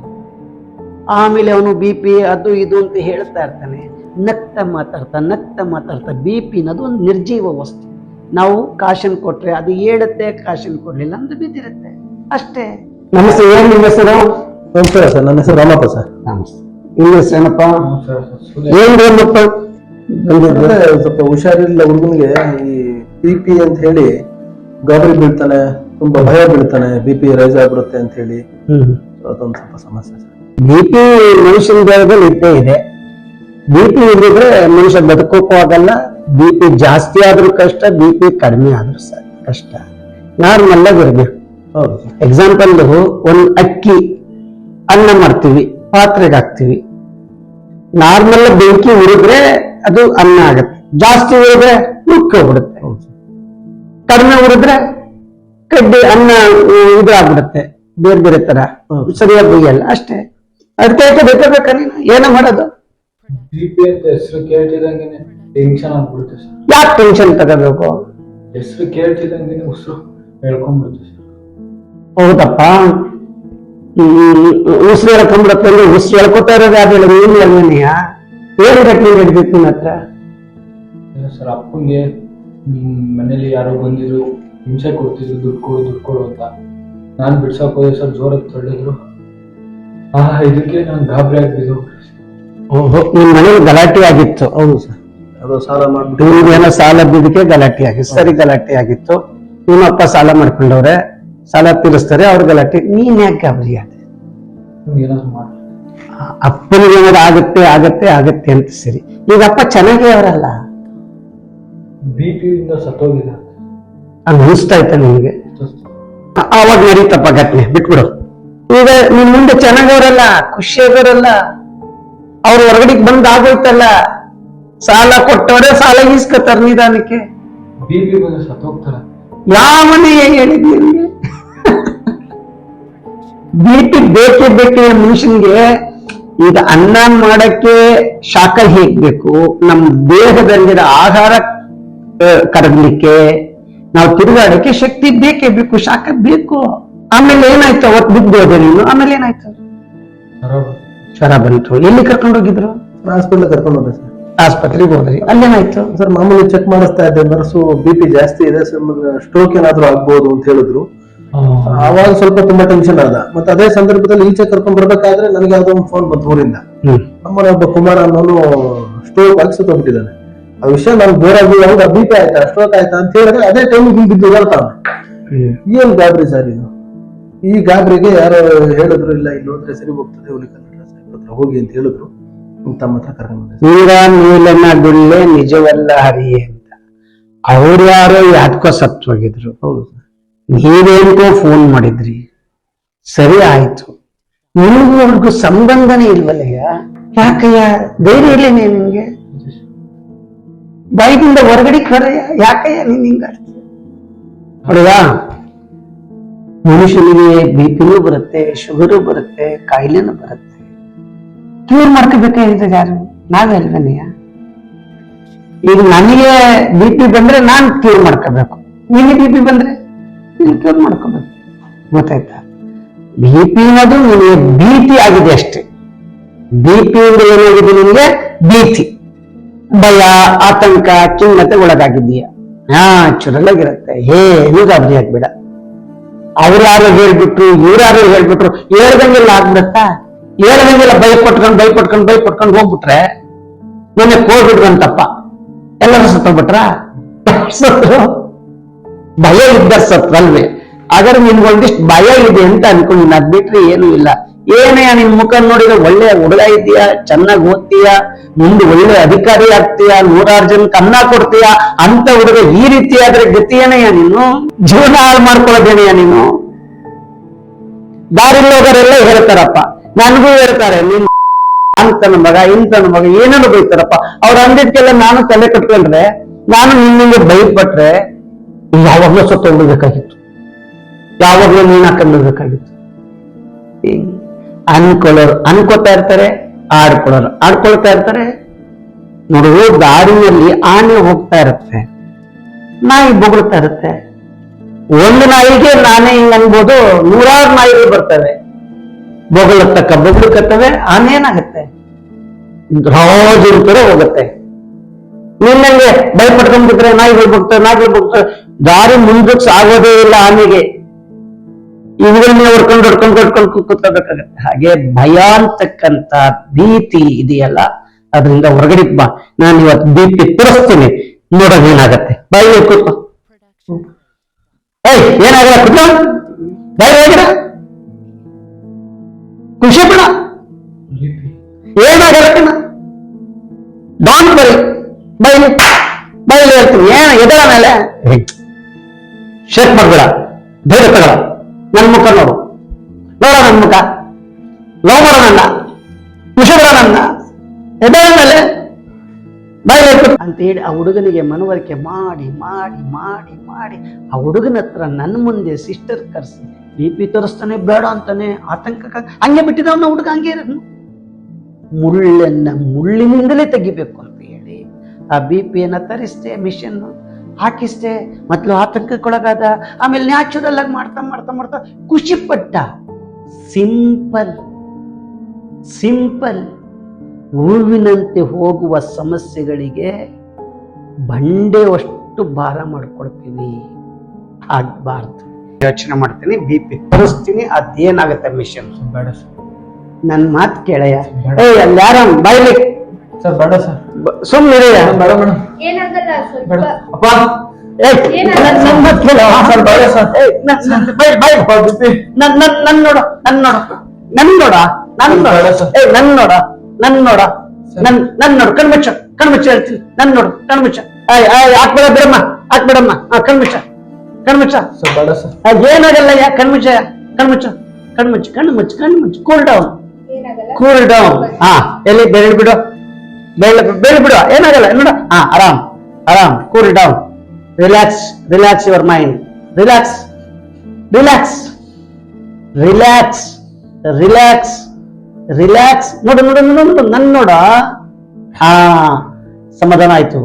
ಆಮೇಲೆ ಅವನು ಬಿ ಪಿ ಅದು ಇದು ಅಂತ ಹೇಳ್ತಾ ಇರ್ತಾನೆ. ನಕ್ತ ಮಾತಾಡ್ತಾ ನಕ್ತ ಮಾತಾಡ್ತಾ ಬಿ ಪಿ ಅನ್ನೋದು ಒಂದು ನಿರ್ಜೀವ ವಸ್ತು. ನಾವು ಕಾಶನ್ ಕೊಟ್ರೆ ಅದು ಹೇಳುತ್ತೆ ಕಾಶನ್ ಕೊಡ್ಲಿಲ್ಲ ಅಂದ್ರೆ ಬಿದ್ದಿರುತ್ತೆ. ಅಷ್ಟೇ. ನಮಸ್ತೆ ಏನ್ ನಿಮ್ಮ ಹೆಸರು? ನಮಸ್ಕಾರ ಸರ್ ನನ್ನ ಹೆಸರು ರಾಮಪ್ಪ ಸರ್. ನಮಸ್ತೆ. ನಿಮ್ಮ ಹೆಸರೇನಪ್ಪ ಏನ್ ರಾಮಪ್ಪ ಅಂದ್ರೆ ಸ್ವಲ್ಪ ಹುಷಾರಿಲ್ಲ ಹುಡುಗನಿಗೆ ಈ ಬಿ ಪಿ ಅಂತ ಹೇಳಿ ಗಾಬರಿ ಬೀಳ್ತಾನೆ ತುಂಬಾ ಭಯ ಬೀಳ್ತಾನೆ ಬಿ ಪಿ ರೈಸ್ ಆಗ್ಬಿಡುತ್ತೆ ಅಂತ ಹೇಳಿ. ಅದೊಂದು ಸ್ವಲ್ಪ ಸಮಸ್ಯೆ ಸರ್. ಬಿ ಪಿ ಮನುಷ್ಯನ ದೇಹದಲ್ಲಿ ಇದ್ದೇ ಇದೆ. ಬಿ ಪಿ ಇದ್ದಿದ್ರೆ ಮನುಷ್ಯ ಬದುಕೋಕ್ಕೂ ಆಗಲ್ಲ ಬಿ ಪಿ ಜಾಸ್ತಿ ಆದ್ರೂ ಕಷ್ಟ ಬಿ ಪಿ ಕಡಿಮೆ ಆದ್ರೂ ಸರ್ ಕಷ್ಟ. ನಾರ್ಮಲ್ ಆಗಿ ಇರ್ಬೇಕು ಎಕ್ಸಾಂಪಲ್ ಒಂದ್ ಅಕ್ಕಿ ಅನ್ನ ಮಾಡ್ತೀವಿ ಪಾತ್ರೆಗೆ ಹಾಕ್ತಿವಿ. ನಾರ್ಮಲ್ ಬೆಂಕಿ ಉರಿದ್ರೆ ಅದು ಅನ್ನ ಆಗುತ್ತೆ. ಜಾಸ್ತಿ ಉರಿದ್ರೆ ಮುಕ್ಕೋಗ್ಬಿಡುತ್ತೆ ಕಡಿಮೆ ಉರಿದ್ರೆ ಕಡ್ಡಿ ಅನ್ನ ಇದು ಇದಾಗ್ಬಿಡುತ್ತೆ. ಬೇರೆ ಬೇರೆ ತರ. ಸರಿಯಾಗಿ ಬೇಯಲ್ಲ ಅಷ್ಟೇ. ಅದಕ್ಕೆ ಬೇಕಾ ನೀನು? ಏನೋ ಮಾಡೋದು? ಟೆನ್ಷನ್ ಆಗ್ಬಿಡುತ್ತೆ ಸರ್. ಯಾಕೆ ಟೆನ್ಷನ್ ತಗೋಬೇಕು? ಹೆಸರು ಕೇಳ್ತಿದ್ದಂಗೆ ಉಸಿರು ಹೇಳ್ಕೊಂಡ್ಬಿಡುತ್ತೆ ಸರ್. ಹೌದಪ್ಪ. ಉಸಿರು ಹೇಳ್ಕೊಂಡ್ಬಿಡತ್ತೆ ಅಂದ್ರೆ ಉಸಿರು ಹೇಳ್ಕೊತಾ ಇರೋದು ಅದಿಲ್ಲ ನೀನು ಅಲ್ವೇನೆಯ ಏನು ಘಟನೆ ನಡೀತಿತ್ತು ನಿನ್ನ ಹತ್ರ? ಸರ್ ಅಪ್ಪಂಗೆ ಮನೇಲಿ ಯಾರೋ ಬಂದಿದ್ರು ಹಿಂಸೆ ಕೊಡ್ತಿದ್ರು ದುಡ್ಡು ಕೊಡು ದುಡ್ಡು ಕೊಡು ಅಂತ. ನಾನು ಬಿಡ್ಸಕ್ ಹೋದೆ ಸರ್ ಜೋರಾಗಿ ತಳ್ಳಿದ್ರು. ಆ ಇದಕ್ಕೆ ನಾನು ಗಾಬರಿ ಆಗ್ಬಿದ್ದು ಓಹೋ ನಿಮ್ಮ ಮನೇಲಿ ಗಲಾಟೆ ಆಗಿತ್ತು. ಹೌದು ಸರ್. ಅದು ಸಾಲ ಮಾಡ್ಬಿಟ್ಟು ಇವ್ರಿಗೇನೋ ಸಾಲ ಬಿದ್ದಕ್ಕೆ ಗಲಾಟೆ ಆಗಿತ್ತು ಸರಿ ಗಲಾಟೆ ಆಗಿತ್ತು. ನಿಮ್ಮಪ್ಪ ಸಾಲ ಮಾಡ್ಕೊಂಡವ್ರೆ ಸಾಲ ತೀರಿಸ್ತಾರೆ ಅವ್ರ ಗಲಾಟೆ. ನೀನ್ ಯಾಕೆ ಗಾಬರಿ ಆದೆ ಅಪ್ಪನಿಗೆ ಏನಾದ್ರು ಆಗತ್ತೆ ಆಗತ್ತೆ ಆಗತ್ತೆ ಅಂತ ಸರಿ. ಈಗ ಅಪ್ಪ ಚೆನ್ನಾಗೇ ಅವರಲ್ಲ? ಬಿ ಪಿ ಇಂದ ಸತ್ತೋಗಿದೆ ಹಂಗ ಅನಿಸ್ತಾ ಇತ್ತ ನಿಮ್ಗೆ? ಅವಾಗ ನಡೀತಪ್ಪ ಘಟನೆ ಬಿಟ್ಬಿಡು. ಈಗ ನಿಮ್ ಮುಂದೆ ಚೆನ್ನಾಗವರಲ್ಲ ಖುಷಿಯಾಗೋರಲ್ಲ ಅವ್ರ ಹೊರಗಡೆ ಬಂದ್ ಆಗೋಯ್ತಲ್ಲ ಸಾಲ ಕೊಟ್ಟವರೇ ಸಾಲ ಈಸ್ಕೊತಾರ ನಿಧಾನಕ್ಕೆ. ಬಿ ಪಿ ಸತ್ತೋಗ್ತಾರ ಸತ್ತೋಗ್ತಾರೆ ಯಾವನೇ ಹೇಳಿದ್ ನಿಮ್ಗೆ ಬಿ ಪಿ ಬೇಕೇ ಬೇಕೇ ಮನುಷ್ಯನ್ಗೆ ಈಗ ಅನ್ನ ಮಾಡಕ್ಕೆ ಶಾಖ ಹೇಗ್ ಬೇಕು? ನಮ್ ದೇಹದಲ್ಲಿರೋ ಆಹಾರ ಕರಗ್ಲಿಕ್ಕೆ ನಾವು ತಿರುಗಾಡಕ್ಕೆ ಶಕ್ತಿ ಬೇಕೇ ಬೇಕು ಶಾಖ ಬೇಕು. ಆಮೇಲೆ ಏನಾಯ್ತು? ಅವತ್ತು ಬಿದ್ದೋದೆ ನೀನು. ಆಮೇಲೆ ಏನಾಯ್ತು? ಜ್ವರ ಬಂತು. ಎಲ್ಲಿ ಕರ್ಕೊಂಡು ಹೋಗಿದ್ರು? ಹಾಸ್ಪಿಟಲ್ ಕರ್ಕೊಂಡು ಹೋದ ಸರ್. ಆಸ್ಪತ್ರೆಗೆ ಹೋದ್ರಿ ಅಲ್ಲೇನಾಯ್ತು ಸರ್ ಮಾಮೂಲಿ ಚೆಕ್ ಮಾಡಿಸ್ತಾ ಇದ್ದೆ. ನರ್ಸು ಬಿ ಪಿ ಜಾಸ್ತಿ ಇದೆ. ಸ್ಟ್ರೋಕ್ ಏನಾದ್ರು ಆಗ್ಬೋದು ಅಂತ ಹೇಳಿದ್ರು. ಆವಾಗ ಸ್ವಲ್ಪ ತುಂಬಾ ಟೆನ್ಷನ್ ಆದ. ಮತ್ತೆ ಅದೇ ಸಂದರ್ಭದಲ್ಲಿ ಈಚೆ ಕರ್ಕೊಂಡ್ ಬರ್ಬೇಕಾದ್ರೆ ನನಗೆ ಯಾವ್ದೋ ಒಂದು ಫೋನ್ ಬಂತು ಊರಿಂದ. ನಮ್ಮನ ಒಬ್ಬ ಕುಮಾರ ಅನ್ನೋನು ಸ್ಟ್ರೋಕ್ ಆಗಿ ಸುತ್ತೋಗ್ಬಿಟ್ಟಿದ್ದಾನೆ ಆ ವಿಷಯ ನಾನು ಬೇರೆ ಆಗಿ ಹೌದಾ ಬಿ ಪಿ ಆಯ್ತಾ ಸ್ಟ್ರೋಕ್ ಆಯ್ತಾ ಅಂತ ಹೇಳಿದ್ರೆ ಅದೇ ಟೈಮಿಗೆ ಹಿಂಗ್ ಬಿದ್ದು ಹೇಳ್ತಾವ ಏನ್ ಗಾಬರಿ ಸರ್ ಇದು? ಈ ಗಾಬರಿಗೆ ಯಾರು ಹೇಳಿದ್ರು ಇಲ್ಲ ಇಲ್ಲಿ ಹೋದ್ರೆ ಸರಿ ಹೋಗ್ತದೆ ಹೋಗಿ ಅಂತ ಹೇಳಿದ್ರು. ತಮ್ಮ ಹತ್ರ ಕರ್ಕೊಂಡು ನೀರ ನಿಜವಲ್ಲ ಹರಿಯೇ ಅಂತ. ಅವ್ರು ಯಾರೋ ಯಾತ್ಕೋ ಸತ್ವಾಗಿದ್ರು. ಹೌದು. ನೀವೇನ್ಕೋ ಫೋನ್ ಮಾಡಿದ್ರಿ. ಸರಿ ಆಯ್ತು. ನಿಮಗೂ ಅವ್ರಿಗೂ ಸಂಬಂಧನೇ ಇಲ್ವಲ್ಲಯ್ಯ ಯಾಕಯ್ಯ? ಧೈರ್ಯ ಇಲ್ಲ ನಿನ್ಗೆ ಬಾಯಿದಿಂದ ಹೊರಗಡೆ ಕರೆಯ? ಯಾಕಯ್ಯ ನೀನ್ ಹಿಂಗ ನೋಡಿಯಾ ಮನುಷ್ಯನಿಗೆ ಬಿ ಪಿನೂ ಬರುತ್ತೆ ಶುಗರು ಬರುತ್ತೆ ಕಾಯಿಲೆನೂ ಬರುತ್ತೆ. ಕ್ಯೂರ್ ಮಾಡ್ಕೋಬೇಕಾಗಿದ್ರೆ ಯಾರು? ನಾವೇ ಅಲ್ವೇನಯ್ಯ? ಈಗ ನನಗೆ ಬಿ ಪಿ ಬಂದ್ರೆ ನಾನ್ ಕ್ಯೂರ್ ಮಾಡ್ಕೋಬೇಕು. ನಿನಗೆ ಬಿ ಪಿ ಬಂದ್ರೆ ನೀನು ಕ್ಯೂರ್ ಮಾಡ್ಕೋಬೇಕು. ಗೊತ್ತಾಯ್ತಾ? ಬಿ ಪಿ ಅನ್ನೋದು ನಿನಗೆ ಭೀತಿ ಆಗಿದೆ ಅಷ್ಟೇ. ಬಿ ಪಿ ಅಂದ್ರೆ ಏನಾಗಿದೆ ನಿನಗೆ? ಭೀತಿ ಭಯ, ಆತಂಕ ಖಿನ್ನತೆ ಒಳಗಾಗಿದ್ದೀಯ. ಹಾ ಚುರಲಾಗಿರುತ್ತೆ ಏನು ಗಾಬರಿ ಆಗ್ಬೇಡ ಅವ್ರ್ಯಾರು ಹೇಳ್ಬಿಟ್ರು ಇವ್ರ್ಯಾರು ಹೇಳ್ಬಿಟ್ರು, ಹೇಳ್ದಂಗೆಲ್ಲ ಆಗ್ಬಿಡತ್ತಾ? ಹೇಳ್ದಂಗೆಲ್ಲ ಭಯ ಭಯಪಟ್ಕೊಂಡು ಭಯ ಪಟ್ಕೊಂಡ್ ಭಯ ಪಟ್ಕೊಂಡ್ ಹೋಗ್ಬಿಟ್ರೆ ನಿನ್ನೆ ಕೋವಿಡ್ ಅಂತಪ್ಪ ಎಲ್ಲರೂ ಸತ್ತೋಗ್ಬಿಟ್ರ ಸತ್ರು ಭಯ ಇದ್ದ ಸತ್ವಲ್ವೇ ಹಾಗಾದ್ರೆ ನಿನ್ಗೊಂದಿಷ್ಟು ಭಯ ಇದೆ ಅಂತ ಅನ್ಕೊಂಡು ಅದ್ ಬಿಟ್ರೆ ಏನು ಇಲ್ಲ. ಏನೇ ನಿನ್ ಮುಖ ನೋಡಿದ್ರೆ ಒಳ್ಳೆ ಹುಡುಗ ಇದೆಯಾ ಚೆನ್ನಾಗಿ ಓದ್ತೀಯಾ? ಮುಂದೆ ಒಳ್ಳೆ ಅಧಿಕಾರಿ ಆಗ್ತೀಯಾ? ನೂರಾರು ಜನಕ್ಕೆ ಅನ್ನ ಕೊಡ್ತೀಯಾ? ಅಂತ ಹುಡುಗ ಈ ರೀತಿ ಆದ್ರೆ ಗತಿ ಏನಯ್ಯ ನೀನು? ಜೀವನ ಹಾಳು ಮಾಡ್ಕೊಳ್ಳೋದೇನೆಯ ನೀನು? ದಾರಿಲಿ ಹೋಗೋರೆಲ್ಲ ಹೇಳ್ತಾರಪ್ಪ. ನನಗೂ ಹೇಳ್ತಾರೆ ನಿಮ್ ಅಂತನ ಮಗ ಇಂತನ ಮಗ, ಏನೇನು ಬೈತಾರಪ್ಪ. ಅವ್ರ ಅಂದಿದ್ಕೆಲ್ಲ ನಾನು ತಲೆ ಕಟ್ಕೊಂಡ್ರೆ, ನಾನು ನಿನ್ನಿಂದ ಬೈಪಟ್ರೆ ಯಾವಾಗ್ಲೂ ಸತ್ತ ಹೋಗ್ಬಿಡ್ಬೇಕಾಗಿತ್ತು. ಯಾವಾಗ್ಲೂ ನೀನ್ ಹಿಂಗ್ ಅನ್ಕೊಳ್ಳೋರು ಅನ್ಕೋತಾ ಇರ್ತಾರೆ, ಆಡ್ಕೊಳ್ಳೋರು ಆಡ್ಕೊಳ್ತಾ ಇರ್ತಾರೆ. ನೋಡುವ ದಾರಿಯಲ್ಲಿ ಆನೆ ಹೋಗ್ತಾ ಇರುತ್ತೆ, ನಾಯಿ ಬೊಗಳ್ತಾ ಇರುತ್ತೆ. ಒಂದು ನಾಯಿಗೆ ನಾನೇ ಹಿಂಗ್ ಅನ್ಬೋದು, ನೂರಾರು ನಾಯಿಗಳು ಬರ್ತವೆ. ಬೊಗಳತ್ತಕ್ಕ ಬೊಗಳಕತ್ತವೆ ಏನಾಗುತ್ತೆ ರಾಜರ ತರ ಹೋಗುತ್ತೆ. ನಿನ್ನಂಗೆ ಭಯಪಡ್ಕೊಂಡ್ಬಿಟ್ರೆ ನಾಯಿಗಳು ಬಗ್ತವೆ ನಾಯಿಗಳು ಬಗ್ತವೆ ದಾರಿ ಮುಂದಕ್ಕೆ ಸಾಗೋದೇ ಇಲ್ಲ ಆನೆಗೆ. ಇವುಗಳನ್ನ ಹೊಡ್ಕೊಂಡು ಹೊಡ್ಕೊಂಡು ಹೊಡ್ಕೊಂಡು ಕೂತ್ಕೋಬೇಕಾಗತ್ತೆ ಹಾಗೆ ಭಯ ಅಂತಕ್ಕಂತ ಭೀತಿ ಇದೆಯಲ್ಲ, ಅದರಿಂದ ಹೊರಗಡೆ ಬಾ. ನಾನು ಇವತ್ತು ಭೀತಿ ತೋರಿಸ್ತೀನಿ. ನೋಡೋದು ಏನಾಗತ್ತೆ. ಬಾಯಿ ಕೂತ್ಕೋ. ಏಯ್, ಏನಾಗಲ್ಲ, ಕೂತ್ಕೋ. ಬಾಯಿ ಹೋಗಿರ. ಕಣ ಡಾನ್ ಬರಿ ಬೈಲಿ ಬೈಲಿ ಹೇಳ್ತೀನಿ. ಏನ ಎದರ ಮೇಲೆ? ಶೇಕ್ ಮಾಡ್ಬೇಡ. ಧೈರ್ಯ ತಗೊಳ ನನ್ ಮುಖ ನೋಡು. ನೋಡ ನನ್ ಮುಖ. ಲವ್ ಮಾಡೋ ನನ್ನ. ಖುಷಿ ನನ್ನ. ಎದಳ ಮೇಲೆ? ಬೈಲಿ ಅಂತ ಹೇಳಿ ಆ ಹುಡುಗನಿಗೆ ಮನವರಿಕೆ ಮಾಡಿ ಮಾಡಿ ಮಾಡಿ ಮಾಡಿ ಆ ಹುಡುಗನ ಹತ್ರ ನನ್ನ ಮುಂದೆ ಸಿಸ್ಟರ್ ಕರ್ಸಿ ಬಿ ಪಿ ತೋರಿಸ್ತಾನೆ ಬೇಡ ಅಂತಾನೆ ಆತಂಕ ಹಂಗೆ ಬಿಟ್ಟಿದ್ದ ಹುಡುಗ ಹಂಗೆ ಇರೋದು. ಮುಳ್ಳನ್ನ ಮುಳ್ಳಿನಿಂದಲೇ ತೆಗಿಬೇಕು ಅಂತ ಹೇಳಿ ಆ ಬಿ ಪಿಯನ್ನ ತರಿಸ್ದೆ ಮಿಷನ್ ಹಾಕಿಸ್ದೆ, ಮೊದಲು ಆತಂಕಕ್ಕೊಳಗಾದ, ಆಮೇಲೆ ನ್ಯಾಚುರಲ್ ಆಗಿ ಮಾಡ್ತಾ ಮಾಡ್ತಾ ಮಾಡ್ತಾ ಖುಷಿ ಪಟ್ಟ ಸಿಂಪಲ್ ಸಿಂಪಲ್ ಹೂವಿನಂತೆ ಹೋಗುವ ಸಮಸ್ಯೆಗಳಿಗೆ ಬಂಡೆ ಅಷ್ಟು ಭಾರ ಮಾಡ್ಕೊಡ್ತೀವಿ ಆಗ್ಬಾರ್ದು. ಯೋಚನೆ ಮಾಡ್ತೀನಿ, ಬಿ ಪಿ ತರಿಸ್ತೀನಿ, ಅದೇನಾಗುತ್ತೆ ಮಿಷನ್ ಬೇಡ ನನ್ ಮಾತು ಕೇಳಯ್ಯ. ಏ ಅಲ್ಲಿ ಬೈಲಿ ಬಾಯ್ಲಿ. ಸರ್ ಬೇಡ ಸರ್. ಸುಮ್ಮನೆ ಬೇಡ ಮೇಡಮ್ ಏನಾಗಲ್ಲ ಸ್ವಲ್ಪ ಬೇಡ. ಅಪ್ಪ. ನನ್ ಬೇಡ ಸರ್. ನನ್ ನೋಡ ನನ್ ನೋಡ. ನನ್ ನೋಡ ನನ್ ನೋಡ. ಬೇಡ ಸರ್. ಏ ನನ್ ನೋಡ ನನ್ ನೋಡ. ನನ್ ನನ್ ನೋಡು ಕಣ್ಮುಚ್ಚ ಕಣ್ಮುಚ್ಚ ಹೇಳ್ತೀನಿ. ನನ್ ನೋಡು ಕಣ್ಮುಚ್ಚ ಆಯ್ ಆಯ್ ಹಾಕ್ಬೇಡ ಬಿಡಮ್ಮ ಹಾಕ್ಬೇಡಮ್ಮ. ಕಣ್ಮುಚ್ಚ ಕಣ್ಮುಚ್ಚ ಸರ್ ಬೇಡ ಸರ್. ಅದ್ ಏನಾಗಲ್ಲ ಯಾ ಕಣ್ಮುಚ್ಚ ಕಣ್ಮುಚ್ಚ ಕಣ್ಮುಚ್ಚ ಕಣ್ಮುಚ್ಚ ಕಣ್ಮುಚ್ಚ ಕೂಲ್ ಡೌನ್ ಕೂಲ್ ಡೌನ್ ಹಾ ಎಲ್ಲಿ? ಬೆರಳು ಬಿಡು? ಬೆರಳು ಬೆರಳು ಬಿಡು? ಏನಾಗಲ್ಲ ನೋಡ. ಹಾ ಆರಾಮ್ ಆರಾಮ್ cool down relax relax your mind relax relax relax relax relax ನೋಡು ನೋಡು ನೋಡು ನೋಡು. ನನ್ ನೋಡ. ಹಾ ಸಮಾಧಾನ ಆಯ್ತು.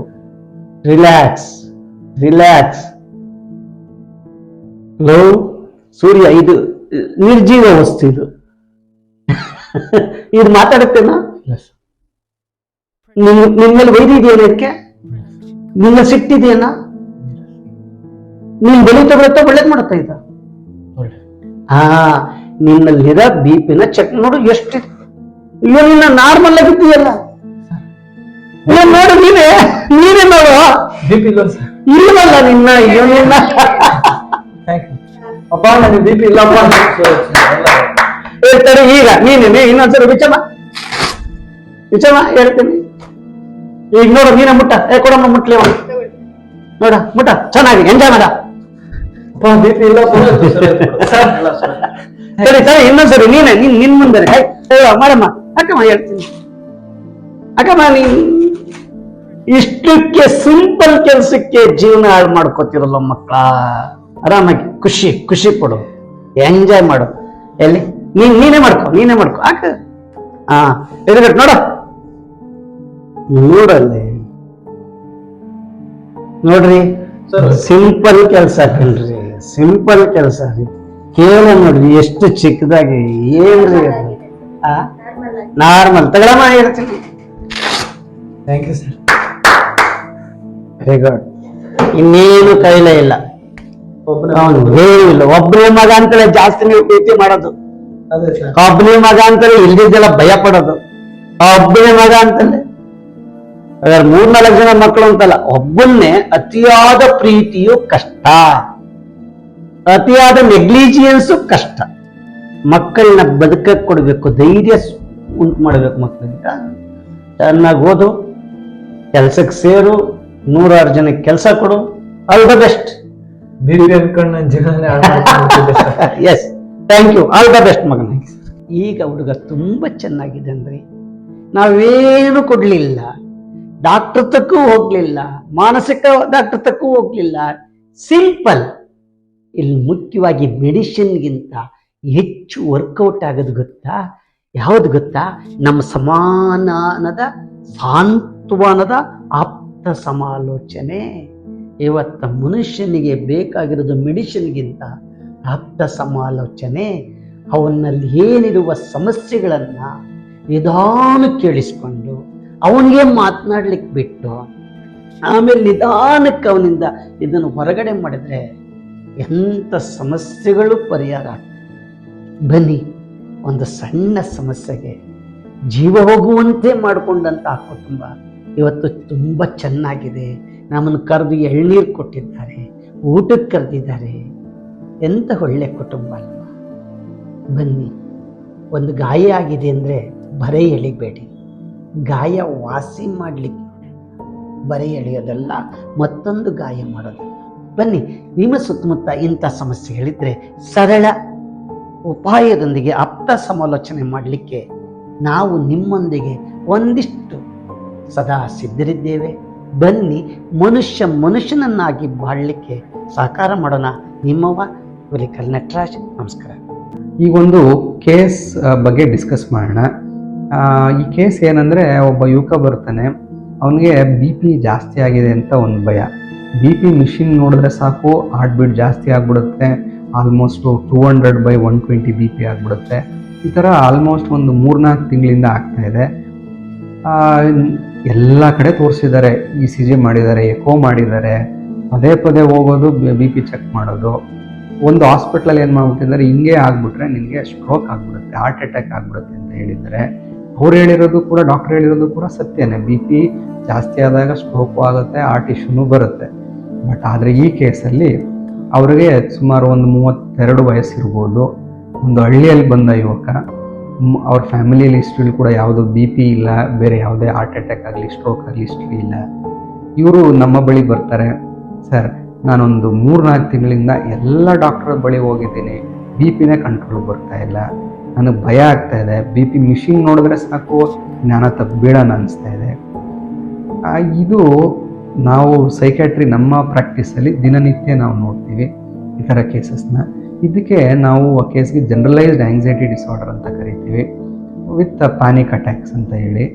ರಿಲ್ಯಾಕ್ಸ್ ರಿಲ್ಯಾಕ್ಸ್ ಲೋ ಸೂರ್ಯ ಇದು ನಿರ್ಜೀವ ವಸ್ತು ಇದು. ಇದು ಮಾತಾಡುತ್ತೇನಾ? ನಿಮ್ಮಲ್ಲಿ ನಿನ್ ನಿನ್ಮೇಲೆ ವೈದ್ಯ ಇದೆಯಲ್ಲ ಇದಕ್ಕೆ? ನಿಮ್ಮ ಸಿಟ್ಟಿದೆಯನ್ನ ನಿಮ್ ಬೆಳಿ ತಗೊಳುತ್ತಾ ಒಳ್ಳೇದ್ ಮಾಡುತ್ತಾ ಇದ್ದ? ಹಾ ನಿನ್ನಲ್ಲಿರೋ ಬಿ ಪಿನ ಚೆಕ್ ನೋಡು ಎಷ್ಟು ಅಯ್ಯೋ ನಿನ್ನ ನಾರ್ಮಲ್ ಆಗಿದ್ದೀಯಲ್ಲ ನೋಡು ನೀನೇ? ನೀನೇ ನೋಡು? ಇಲ್ಲ ಇಲ್ವಲ್ಲ ನಿನ್ನ? ಅಯ್ಯೋ ನಿನ್ನ. ಥ್ಯಾಂಕ್ ಯು ಅಪ್ಪ ನನಗೆ ಬಿಪಿ ಇಲ್ಲಪ್ಪ. ಹೇಳ್ತಾರೆ ಈಗ ನೀನೇನೆ ಇನ್ನೊಂದ್ಸಲ ವಿಚಮ ವಿಚಮ ಹೇಳ್ತೀನಿ. ಈಗ ನೋಡು ನೀನ ಮುಟ್ಟ. ಏ ಕೊಡಮ್ಮ ಮುಟ್ಲಿ. ನೋಡ ಮುಟ್ಟ. ಚೆನ್ನಾಗಿ ಎಂಜಾಯ್ ಮಾಡ. ಸರ್ ಸರಿ ಸರಿ ಇನ್ನೊಂದ್ಸರಿ ನೀನೆ ನಿನ್ ನಿನ್ ಮುಂದೆ ಮಾಡಮ್ಮ. ಅಕ್ಕಮ್ಮ ಹೇಳ್ತೀನಿ. ಅಕ್ಕಮ್ಮ ನೀನ್ ಇಷ್ಟಕ್ಕೆ ಸಿಂಪಲ್ ಕೆಲ್ಸಕ್ಕೆ ಜೀವನ ಹಾಳು ಮಾಡ್ಕೋತಿರಲ್ಲ ಮಕ್ಕಳ. ಆರಾಮಾಗಿ ಖುಷಿ ಖುಷಿ ಪಡು ಎಂಜಾಯ್ ಮಾಡು. ಎಲ್ಲಿ? ನೀನ್ ನೀನೇ ಮಾಡ್ಕೋ ನೀನೇ ಮಾಡ್ಕೊ ಆಕ ಹಾ ಎದುರುಗಟ್ಟು ನೋಡ. ನೋಡಲ್ಲಿ. ನೋಡ್ರಿ ಸಿಂಪಲ್ ಕೆಲಸ ಕಣ್ರಿ ಸಿಂಪಲ್ ಕೆಲಸ ರೀ. ಕೇಳ ನೋಡ್ರಿ ಎಷ್ಟು ಚಿಕ್ಕದಾಗಿ ಏನ್ರಿ ನಾರ್ಮಲ್. ತಗೊಳಮ್ಮ ಹೇಳ್ತೀನಿ thank you sir very good ಇನ್ನೇನು ಕೈಲೇ ಇಲ್ಲ. ಒಬ್ರು ಮಗ ಅಂತೇಳಿ ಜಾಸ್ತಿ ನೀವು ಪ್ರೀತಿ ಮಾಡೋದು. ಒಬ್ಬನೇ ಮಗ ಅಂತಲೇ ಇಲ್ದಿದ್ದೆಲ್ಲ ಭಯ ಪಡೋದು ಒಬ್ಬನೇ ಮಗ ಅಂತಲೇ ಹಾಗಾದ್ರೆ ಮೂರ್ನಾಲ್ಕು ಜನ ಮಕ್ಕಳು ಅಂತಲ್ಲ ಒಬ್ಬನ್ನೇ ಅತಿಯಾದ ಪ್ರೀತಿಯು ಕಷ್ಟ. ಅತಿಯಾದ ನೆಗ್ಲಿಜಿಯನ್ಸು ಕಷ್ಟ. ಮಕ್ಕಳನ್ನ ಬದುಕಕ್ಕೆ ಕೊಡಬೇಕು ಧೈರ್ಯ ಉಂಟು ಮಾಡ್ಬೇಕು ಮಕ್ಕಳಿಂದ ಚೆನ್ನಾಗಿ ಓದು ಕೆಲ್ಸಕ್ಕೆ ಸೇರು ನೂರಾರು ಜನಕ್ಕೆ ಕೆಲಸ ಕೊಡು all the best B P S thank you all the best ಮಗನ. ಈಗ ಹುಡುಗ ತುಂಬಾ ಚೆನ್ನಾಗಿದೆ ಅಂದರೆ ನಾವೇನು ಕೊಡಲಿಲ್ಲ. ಡಾಕ್ಟರ್ ತಕ್ಕೂ ಹೋಗಲಿಲ್ಲ. ಮಾನಸಿಕ ಡಾಕ್ಟರ್ ತಕ್ಕೂ ಹೋಗಲಿಲ್ಲ. ಸಿಂಪಲ್ ಇಲ್ಲಿ ಮುಖ್ಯವಾಗಿ ಮೆಡಿಸಿನ್ಗಿಂತ ಹೆಚ್ಚು ವರ್ಕೌಟ್ ಆಗೋದು ಗೊತ್ತಾ? ಯಾವುದು ಗೊತ್ತಾ? ನಮ್ಮ ಸಮಾನದ ಸಾಂತ್ವನದ ಆಪ್ತ ಸಮಾಲೋಚನೆ. ಇವತ್ತ ಮನುಷ್ಯನಿಗೆ ಬೇಕಾಗಿರೋದು ಮೆಡಿಸಿನ್ಗಿಂತ ಆಪ್ತ ಸಮಾಲೋಚನೆ, ಅವನಲ್ಲಿ ಏನಿರುವ ಸಮಸ್ಯೆಗಳನ್ನ ನಿಧಾನ ಕೇಳಿಸ್ಕೊಂಡು ಅವನಿಗೆ ಮಾತನಾಡ್ಲಿಕ್ಕೆ ಬಿಟ್ಟು ಆಮೇಲೆ ನಿಧಾನಕ್ಕೆ ಅವನಿಂದ ಇದನ್ನು ಹೊರಗಡೆ ಮಾಡಿದ್ರೆ ಎಂಥ ಸಮಸ್ಯೆಗಳು ಪರಿಹಾರ. ಬನ್ನಿ, ಒಂದು ಸಣ್ಣ ಸಮಸ್ಯೆಗೆ ಜೀವ ಹೋಗುವಂತೆ ಮಾಡಿಕೊಂಡಂಥ ಕುಟುಂಬ ಇವತ್ತು ತುಂಬ ಚೆನ್ನಾಗಿದೆ ನಮ್ಮನ್ನು ಕರೆದು ಎಳ್ನೀರು ಕೊಟ್ಟಿದ್ದಾರೆ, ಊಟಕ್ಕೆ ಕರೆದಿದ್ದಾರೆ ಎಂತ ಒಳ್ಳೆ ಕುಟುಂಬ ಅಲ್ವಾ? ಬನ್ನಿ, ಒಂದು ಗಾಯ ಆಗಿದೆ ಅಂದರೆ ಬರೆ ಎಳಿಬೇಡಿ. ಗಾಯ ವಾಸಿ ಮಾಡಲಿಕ್ಕೆ ಬರೆ ಎಳೆಯೋದಲ್ಲ, ಮತ್ತೊಂದು ಗಾಯ ಮಾಡೋದಲ್ಲ ಬನ್ನಿ, ನಿಮ್ಮ ಸುತ್ತಮುತ್ತ ಇಂಥ ಸಮಸ್ಯೆಗಳಿದ್ರೆ ಸರಳ ಉಪಾಯದೊಂದಿಗೆ ಆಪ್ತ ಸಮಾಲೋಚನೆ ಮಾಡಲಿಕ್ಕೆ ನಾವು ನಿಮ್ಮೊಂದಿಗೆ ಒಂದಿಷ್ಟು ಸದಾ ಸಿದ್ಧರಿದ್ದೇವೆ. ಬನ್ನಿ, ಮನುಷ್ಯ ಮನುಷ್ಯನನ್ನಾಗಿ ಬಾಳಲಿಕ್ಕೆ ಸಹಕಾರ ಮಾಡೋಣ. ನಿಮ್ಮವ ಹುಲಿಕಲ್ ನಟರಾಜ್, ನಮಸ್ಕಾರ. ಈ ಒಂದು ಕೇಸ್ ಬಗ್ಗೆ ಡಿಸ್ಕಸ್ ಮಾಡೋಣ. ಈ ಕೇಸ್ ಏನಂದರೆ, ಒಬ್ಬ ಯುವಕ ಬರ್ತಾನೆ. ಅವನಿಗೆ ಬಿ ಪಿ ಜಾಸ್ತಿ ಆಗಿದೆ ಅಂತ ಒಂದು ಭಯ. ಬಿ ಪಿ ಮಿಷಿನ್ ನೋಡಿದ್ರೆ ಸಾಕು ಹಾರ್ಟ್ ಬೀಟ್ ಜಾಸ್ತಿ ಆಗಿಬಿಡುತ್ತೆ. Almost two hundred by one twenty B P ಆಗಿಬಿಡುತ್ತೆ. ಈ ಥರ ಆಲ್ಮೋಸ್ಟ್ ಒಂದು ಮೂರ್ನಾಲ್ಕು ತಿಂಗಳಿಂದ ಆಗ್ತಾ ಇದೆ. ಎಲ್ಲ ಕಡೆ ತೋರಿಸಿದ್ದಾರೆ. ಇ ಸಿ ಜಿ ಮಾಡಿದ್ದಾರೆ ಎಕೋ ಮಾಡಿದ್ದಾರೆ. ಪದೇ ಪದೇ ಹೋಗೋದು ಬಿ ಪಿ ಚೆಕ್ ಮಾಡೋದು. ಒಂದು ಹಾಸ್ಪಿಟ್ಲಲ್ಲಿ ಏನು ಮಾಡ್ಬಿಟ್ಟಿದ್ದಾರೆ ಹಿಂಗೆ ಆಗ್ಬಿಟ್ರೆ ನಿಮಗೆ ಸ್ಟ್ರೋಕ್ ಆಗ್ಬಿಡುತ್ತೆ ಹಾರ್ಟ್ ಅಟ್ಯಾಕ್ ಆಗ್ಬಿಡುತ್ತೆ ಅಂತ ಹೇಳಿದ್ದಾರೆ. ಅವ್ರು ಹೇಳಿರೋದು ಕೂಡ ಡಾಕ್ಟರ್ ಹೇಳಿರೋದು ಕೂಡ ಸತ್ಯನೇ. ಬಿ ಪಿ ಜಾಸ್ತಿ ಆದಾಗ ಸ್ಟ್ರೋಕು ಆಗುತ್ತೆ ಹಾರ್ಟ್ ಇಶ್ಯೂನು ಬರುತ್ತೆ. ಬಟ್ ಆದರೆ ಈ ಕೇಸಲ್ಲಿ ಅವರಿಗೆ ಸುಮಾರು ಒಂದು ಮೂವತ್ತೆರಡು ವಯಸ್ಸಿರ್ಬೋದು. ಒಂದು ಹಳ್ಳಿಯಲ್ಲಿ ಬಂದ ಯುವಕ ಅವ್ರ ಫ್ಯಾಮಿಲಿಯಲ್ಲಿ ಹಿಸ್ಟ್ರಿಲಿ ಕೂಡ ಯಾವುದು ಬಿ ಪಿ ಇಲ್ಲ, ಬೇರೆ ಯಾವುದೇ ಹಾರ್ಟ್ ಅಟ್ಯಾಕ್ ಆಗಲಿ ಸ್ಟ್ರೋಕ್ ಆಗಲಿ ಹಿಸ್ಟ್ರಿ ಇಲ್ಲ. ಇವರು ನಮ್ಮ ಬಳಿ ಬರ್ತಾರೆ. ಸರ್ ನಾನೊಂದು ಮೂರ್ನಾಲ್ಕು ತಿಂಗಳಿಂದ ಎಲ್ಲ ಡಾಕ್ಟರ್ ಬಳಿ ಹೋಗಿದ್ದೀನಿ. ಬಿ ಪಿನೇ ಕಂಟ್ರೋಲ್ ಬರ್ತಾ ಇಲ್ಲ. ನನಗೆ ಭಯ ಆಗ್ತಾ ಇದೆ. ಬಿ ಪಿ ಮಿಷಿನ್ ನೋಡಿದ್ರೆ ಸಾಕು, ಜ್ಞಾನ ತಪ್ಪಿಬೇಡನ ಅನಿಸ್ತಾ ಇದೆ. ಇದು ನಾವು ಸೈಕ್ಯಾಟ್ರಿ ನಮ್ಮ ಪ್ರಾಕ್ಟೀಸಲ್ಲಿ ದಿನನಿತ್ಯ ನಾವು ನೋಡ್ತೀವಿ ಈ ಥರ ಕೇಸಸ್ನ ಇದಕ್ಕೆ ನಾವು ಆ ಕೇಸ್ಗೆ ಜನರಲೈಸ್ಡ್ ಆ್ಯಂಗ್ಸೈಟಿ ಡಿಸಾರ್ಡರ್ ಅಂತ ಕರಿತೀವಿ. ವಿತ್ ಪ್ಯಾನಿಕ್ ಅಟ್ಯಾಕ್ಸ್ ಅಂತ ಹೇಳಿ.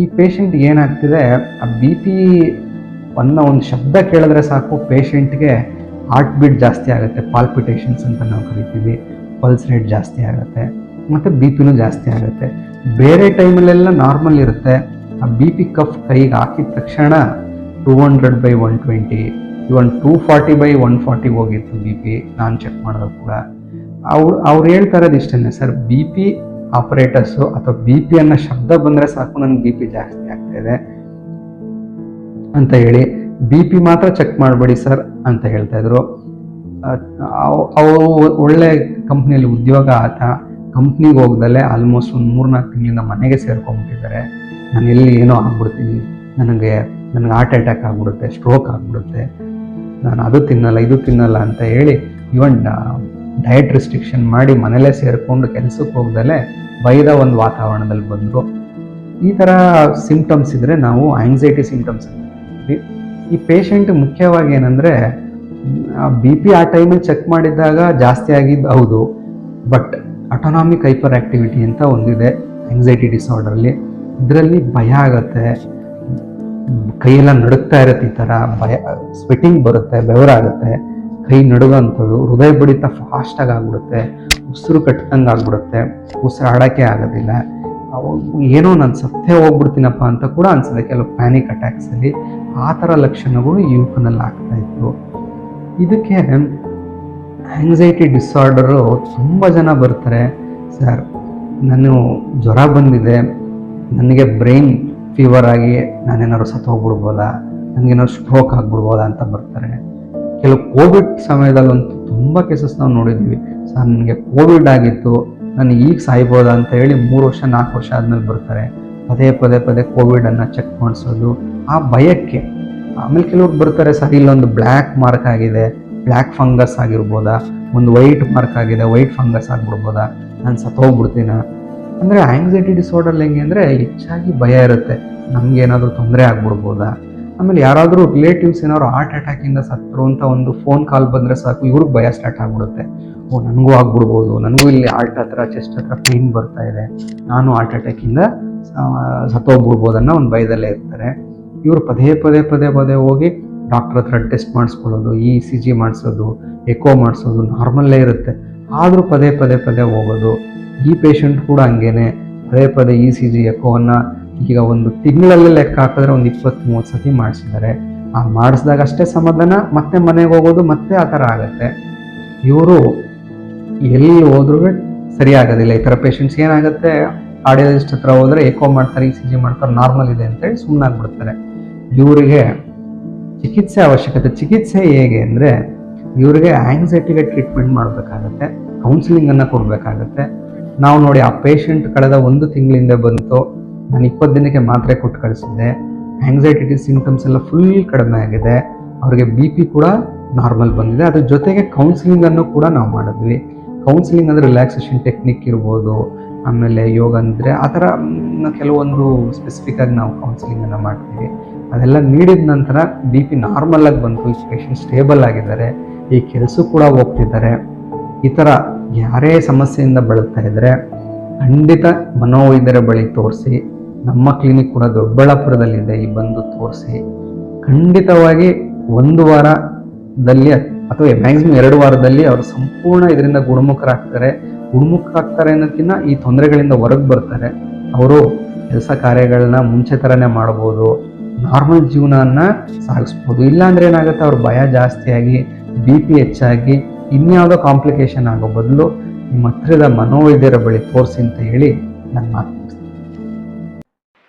ಈ ಪೇಷಂಟ್ ಏನಾಗ್ತಿದೆ, ಆ ಬಿ ಪಿ ಅನ್ನೋ ಒಂದು ಶಬ್ದ ಕೇಳಿದ್ರೆ ಸಾಕು ಪೇಷಂಟ್ಗೆ ಹಾರ್ಟ್ ಬೀಟ್ ಜಾಸ್ತಿ ಆಗುತ್ತೆ ಪಾಲ್ಪಿಟೇಷನ್ಸ್ ಅಂತ ನಾವು ಕರಿತೀವಿ ಪಲ್ಸ್ ರೇಟ್ ಜಾಸ್ತಿ ಆಗುತ್ತೆ, ಮತ್ತು ಬಿ ಪಿನೂ ಜಾಸ್ತಿ ಆಗುತ್ತೆ. ಬೇರೆ ಟೈಮಲ್ಲೆಲ್ಲ ನಾರ್ಮಲ್ ಇರುತ್ತೆ. ಆ ಬಿ ಪಿ ಕಫ್ ಕೈಗೆ ಹಾಕಿದ ತಕ್ಷಣ two hundred by one twenty even two forty by one forty ಹೋಗಿತ್ತು ಬಿ ಪಿ ನಾನು ಚೆಕ್ ಮಾಡೋದು ಕೂಡ. ಅವ್ರು ಅವ್ರು ಹೇಳ್ತಾ ಇರೋದು ಇಷ್ಟೇ ಸರ್ ಬಿ ಪಿ ಆಪ್ರೇಟರ್ಸು ಅಥವಾ ಬಿ ಪಿ ಅನ್ನೋ ಶಬ್ದ ಬಂದರೆ ಸಾಕು ನನಗೆ ಬಿ ಪಿ ಜಾಸ್ತಿ ಆಗ್ತಾ ಇದೆ. ಅಂತ ಹೇಳಿ ಬಿ ಪಿ ಮಾತ್ರ ಚೆಕ್ ಮಾಡಬೇಡಿ ಸರ್ ಅಂತ ಹೇಳ್ತಾ ಇದ್ರು. ಅವರು ಒಳ್ಳೆ ಕಂಪ್ನಿಯಲ್ಲಿ ಉದ್ಯೋಗ ಆತ. ಕಂಪ್ನಿಗೆ ಹೋಗ್ದಲ್ಲೇ ಆಲ್ಮೋಸ್ಟ್ ಒಂದು ಮೂರ್ನಾಲ್ಕು ತಿಂಗಳಿಂದ ಮನೆಗೆ ಸೇರ್ಕೊಂಡ್ಬಿಟ್ಟಿದ್ದಾರೆ. ನಾನು ಎಲ್ಲಿ ಏನೋ ಆಗ್ಬಿಡ್ತೀನಿ. ನನಗೆ ನನಗೆ ಹಾರ್ಟ್ ಅಟ್ಯಾಕ್ ಆಗ್ಬಿಡುತ್ತೆ ಸ್ಟ್ರೋಕ್ ಆಗ್ಬಿಡುತ್ತೆ. ನಾನು ಅದು ತಿನ್ನಲ್ಲ, ಇದು ತಿನ್ನಲ್ಲ ಅಂತ ಹೇಳಿ ಇವನ್ ಡಯಟ್ ರಿಸ್ಟ್ರಿಕ್ಷನ್ ಮಾಡಿ ಮನೇಲೇ ಸೇರಿಕೊಂಡು ಕೆಲಸಕ್ಕೆ ಹೋಗ್ದಲೇ ಬೈದ ಒಂದು ವಾತಾವರಣದಲ್ಲಿ ಬಂದರು. ಈ ಥರ ಸಿಂಪ್ಟಮ್ಸ್ ಇದ್ದರೆ ನಾವು ಆಂಗ್ಸೈಟಿ ಸಿಂಪ್ಟಮ್ಸ್ ಅಂತ. ಈ ಪೇಷಂಟ್ ಮುಖ್ಯವಾಗಿ ಏನಂದರೆ ಬಿ ಪಿ ಆ ಟೈಮಲ್ಲಿ ಚೆಕ್ ಮಾಡಿದಾಗ ಜಾಸ್ತಿ ಆಗಿದ್ದು ಹೌದು ಬಟ್ ಅಟೋನಾಮಿಕ್ ಹೈಪರ್ ಆ್ಯಕ್ಟಿವಿಟಿ ಅಂತ ಒಂದಿದೆ ಆಂಗ್ಸೈಟಿ ಡಿಸಾರ್ಡರ್ಲಿ ಇದರಲ್ಲಿ ಭಯ ಆಗುತ್ತೆ, ಕೈಯೆಲ್ಲ ನಡುಗ್ತಾ ಇರುತ್ತೆ ಈ ಥರ ಭಯ ಸ್ವೆಟಿಂಗ್ ಬರುತ್ತೆ ಬೆವರಾಗುತ್ತೆ ಕೈ ನಡುಗಂಥದ್ದು ಹೃದಯ ಬಡಿತ ಫಾಸ್ಟಾಗಿ ಆಗ್ಬಿಡುತ್ತೆ, ಉಸಿರು ಕಟ್ಟಿದಂಗೆ ಆಗ್ಬಿಡುತ್ತೆ ಉಸಿರಾಡೋಕ್ಕೆ ಆಗೋದಿಲ್ಲ. ಅವಾಗ ಏನೋ ನಾನು ಸತ್ತೇ ಹೋಗ್ಬಿಡ್ತೀನಪ್ಪ ಅಂತ ಕೂಡ ಅನ್ಸುತ್ತೆ, ಕೆಲವು ಪ್ಯಾನಿಕ್ ಅಟ್ಯಾಕ್ಸಲ್ಲಿ ಆ ಥರ ಲಕ್ಷಣಗಳು ಯುವಕನಲ್ಲಿ ಆಗ್ತಾ ಇತ್ತು ಇದಕ್ಕೆ ಆಂಗ್ಸೈಟಿ ಡಿಸಾರ್ಡರು ತುಂಬ ಜನ ಬರ್ತಾರೆ. ಸರ್, ನಾನು ಜ್ವರ ಬಂದಿದೆ. ನನಗೆ ಬ್ರೈನ್ ಫೀವರ್ ಆಗಿ ನಾನೇನಾದ್ರು ಸತ್ತು ಹೋಗ್ಬಿಡ್ಬೋದಾ ನನಗೇನಾದ್ರು ಸ್ಟ್ರೋಕ್ ಆಗ್ಬಿಡ್ಬೋದಾ ಅಂತ ಬರ್ತಾರೆ. ಕೆಲವು ಕೋವಿಡ್ ಸಮಯದಲ್ಲಂತೂ ತುಂಬ ಕೇಸಸ್ ನಾವು ನೋಡಿದ್ದೀವಿ. ಸರ್, ನನಗೆ ಕೋವಿಡ್ ಆಗಿತ್ತು. ನಾನು ಈಗ ಸಾಯ್ಬೋದಾ ಅಂತ ಹೇಳಿ ಮೂರು ವರ್ಷ, ನಾಲ್ಕು ವರ್ಷ ಆದಮೇಲೆ ಬರ್ತಾರೆ. ಪದೇ ಪದೇ ಪದೇ ಕೋವಿಡನ್ನು ಚೆಕ್ ಮಾಡಿಸೋದು. ಆ ಭಯಕ್ಕೆ, ಆಮೇಲೆ ಕೆಲವ್ರು ಬರ್ತಾರೆ, ಸರ್, ಇಲ್ಲೊಂದು ಬ್ಲ್ಯಾಕ್ ಮಾರ್ಕ್ ಆಗಿದೆ ಬ್ಲ್ಯಾಕ್ ಫಂಗಸ್ ಆಗಿರ್ಬೋದಾ? ಒಂದು ವೈಟ್ ಮಾರ್ಕ್ ಆಗಿದೆ ವೈಟ್ ಫಂಗಸ್ ಆಗಿಬಿಡ್ಬೋದಾ? ನಾನು ಸತ್ತೋಗ್ಬಿಡ್ತೀನ ಅಂದರೆ ಆಂಗ್ಸೈಟಿ ಡಿಸಾರ್ಡರ್ ಹೆಂಗೆ ಅಂದರೆ ಹೆಚ್ಚಾಗಿ ಭಯ ಇರುತ್ತೆ. ನಮ್ಗೆ ಏನಾದರೂ ತೊಂದರೆ ಆಗ್ಬಿಡ್ಬೋದಾ? ಆಮೇಲೆ ಯಾರಾದರೂ ರಿಲೇಟಿವ್ಸ್ ಏನಾದ್ರು ಹಾರ್ಟ್ ಅಟ್ಯಾಕಿಂದ ಸತ್ತರು ಅಂತ ಒಂದು ಫೋನ್ ಕಾಲ್ ಬಂದರೆ ಸಾಕು, ಇವ್ರಿಗೆ ಭಯ ಸ್ಟಾರ್ಟ್ ಆಗ್ಬಿಡುತ್ತೆ. ಓ, ನನಗೂ ಆಗ್ಬಿಡ್ಬೋದು, ನನಗೂ ಇಲ್ಲಿ ಹಾರ್ಟ್ ಹತ್ರ ಚೆಸ್ಟ್ ಹತ್ರ ಪೇನ್ ಬರ್ತಾ ಇದೆ. ನಾನು ಹಾರ್ಟ್ ಅಟ್ಯಾಕಿಂದ ಸತ್ತೋಗ್ಬಿಡ್ಬೋದು ಅನ್ನೋ ಒಂದು ಭಯದಲ್ಲೇ ಇರ್ತಾರೆ. ಇವರು ಪದೇ ಪದೇ ಪದೇ ಪದೇ ಹೋಗಿ ಡಾಕ್ಟರ್ ಹತ್ರ ಟೆಸ್ಟ್ ಮಾಡಿಸ್ಕೊಳ್ಳೋದು ಇ ಸಿ ಜಿ ಮಾಡಿಸೋದು ಎಕೋ ಮಾಡಿಸೋದು ನಾರ್ಮಲ್ಲೇ ಇರುತ್ತೆ. ಆದರೂ ಪದೇ ಪದೇ ಪದೇ ಹೋಗೋದು. ಈ ಪೇಷಂಟ್ ಕೂಡ ಹಂಗೇನೆ. ಪದೇ ಪದೇ ಇ ಸಿ ಜಿ ಎಕೋವನ್ನು ಈಗ ಒಂದು ತಿಂಗಳಲ್ಲೇ ಲೆಕ್ಕ ಹಾಕಿದ್ರೆ ಒಂದು ಇಪ್ಪತ್ತು ಮೂವತ್ತು ಸತಿ ಮಾಡಿಸಿದ್ದಾರೆ. ಆ ಮಾಡಿಸಿದಾಗ ಅಷ್ಟೇ ಸಮಾಧಾನ, ಮತ್ತೆ ಮನೆಗೆ ಹೋಗೋದು ಮತ್ತೆ ಆ ಥರ ಆಗುತ್ತೆ. ಇವರು ಎಲ್ಲಿ ಹೋದ್ರೂ ಸರಿಯಾಗೋದಿಲ್ಲ ಈ ಥರ ಪೇಷಂಟ್ಸ್ ಏನಾಗುತ್ತೆ? ಆಡಿಯೋಲಿಸ್ಟ್ ಹತ್ರ ಹೋದ್ರೆ ಏಕೋ ಮಾಡ್ತಾರೆ ಇ ಸಿ ಜಿ ಮಾಡ್ತಾರೆ ನಾರ್ಮಲ್ ಇದೆ ಅಂತೇಳಿ ಸುಮ್ಮನಾಗ್ಬಿಡ್ತಾರೆ ಇವರಿಗೆ ಚಿಕಿತ್ಸೆ ಅವಶ್ಯಕತೆ. ಚಿಕಿತ್ಸೆ ಹೇಗೆ ಅಂದರೆ ಇವರಿಗೆ ಆಂಗ್ಸೈಟಿಗೆ ಟ್ರೀಟ್ಮೆಂಟ್ ಮಾಡಬೇಕಾಗತ್ತೆ ಕೌನ್ಸಿಲಿಂಗನ್ನು ಕೊಡಬೇಕಾಗತ್ತೆ. ನಾವು ನೋಡಿ ಆ ಪೇಷಂಟ್ ಕಳೆದ ಒಂದು ತಿಂಗಳಿಂದ ಬಂತು, ನಾನು ಇಪ್ಪತ್ತು ದಿನಕ್ಕೆ ಮಾತ್ರೆ ಕೊಟ್ಟು ಕಳಿಸಿದ್ದೆ. ಆಂಗ್ಸೈಟಿ ಸಿಂಟಮ್ಸ್ ಎಲ್ಲ ಫುಲ್ ಕಡಿಮೆ ಆಗಿದೆ. ಅವ್ರಿಗೆ ಬಿ ಪಿ ಕೂಡ ನಾರ್ಮಲ್ ಬಂದಿದೆ. ಅದ್ರ ಜೊತೆಗೆ ಕೌನ್ಸಿಲಿಂಗನ್ನು ಕೂಡ ನಾವು ಮಾಡಿದ್ವಿ. ಕೌನ್ಸಿಲಿಂಗ್ ಅಂದರೆ ರಿಲ್ಯಾಕ್ಸೇಷನ್ ಟೆಕ್ನಿಕ್ ಇರ್ಬೋದು ಆಮೇಲೆ ಯೋಗ ಅಂದರೆ ಆ ಥರ ಕೆಲವೊಂದು ಸ್ಪೆಸಿಫಿಕ್ ಆಗಿ ನಾವು ಕೌನ್ಸಿಲಿಂಗನ್ನು ಮಾಡ್ತೀವಿ. ಅದೆಲ್ಲ ನೀಡಿದ ನಂತರ ಬಿ ಪಿ ನಾರ್ಮಲ್ಲಾಗಿ ಬಂತು ಈ ಪೇಷಂಟ್ ಸ್ಟೇಬಲ್ ಆಗಿದ್ದಾರೆ, ಈ ಕೆಲಸ ಕೂಡ ಹೋಗ್ತಿದ್ದಾರೆ. ಈ ಥರ ಯಾರೇ ಸಮಸ್ಯೆಯಿಂದ ಬಳಲ್ತಾ ಇದ್ದರೆ ಖಂಡಿತ ಮನೋವೈದ್ಯರ ಬಳಿ ತೋರಿಸಿ, ನಮ್ಮ ಕ್ಲಿನಿಕ್ ಕೂಡ ದೊಡ್ಡಬಳ್ಳಾಪುರದಲ್ಲಿದೆ, ಈ ಬಂದು ತೋರಿಸಿ. ಖಂಡಿತವಾಗಿ ಒಂದು ವಾರದಲ್ಲಿ ಅಥವಾ ಮ್ಯಾಕ್ಸಿಮಮ್ ಎರಡು ವಾರದಲ್ಲಿ ಅವರು ಸಂಪೂರ್ಣ ಇದರಿಂದ ಗುಣಮುಖರಾಗ್ತಾರೆ. ಗುಣಮುಖರಾಗ್ತಾರೆ ಅನ್ನೋದಕ್ಕಿಂತ ಈ ತೊಂದರೆಗಳಿಂದ ಹೊರಗೆ ಬರ್ತಾರೆ ಅವರು ಕೆಲಸ ಕಾರ್ಯಗಳನ್ನ ಮುಂಚೆ ಥರನೇ ಮಾಡ್ಬೋದು, ನಾರ್ಮಲ್ ಜೀವನನ ಸಾಗಿಸ್ಬೋದು ಇಲ್ಲಾಂದ್ರೆ ಏನಾಗುತ್ತೆ, ಅವ್ರ ಭಯ ಜಾಸ್ತಿಯಾಗಿ ಬಿ ಪಿ ಹೆಚ್ಚಾಗಿ, ಇನ್ಯಾವುದೋ ಕಾಂಪ್ಲಿಕೇಶನ್ ಆಗೋ ಬದಲು ನಿಮ್ಮ ಹತ್ತಿರದ ಮನೋವೈದ್ಯರ ಬಳಿ ತೋರಿಸಿ ಅಂತ ಹೇಳಿ ನನ್ನ.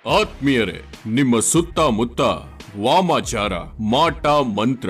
ಆತ್ಮೀಯರೇ, ನಿಮ್ಮ ಸುತ್ತಮುತ್ತ ವಾಮಾಚಾರ, ಮಾಟ, ಮಂತ್ರ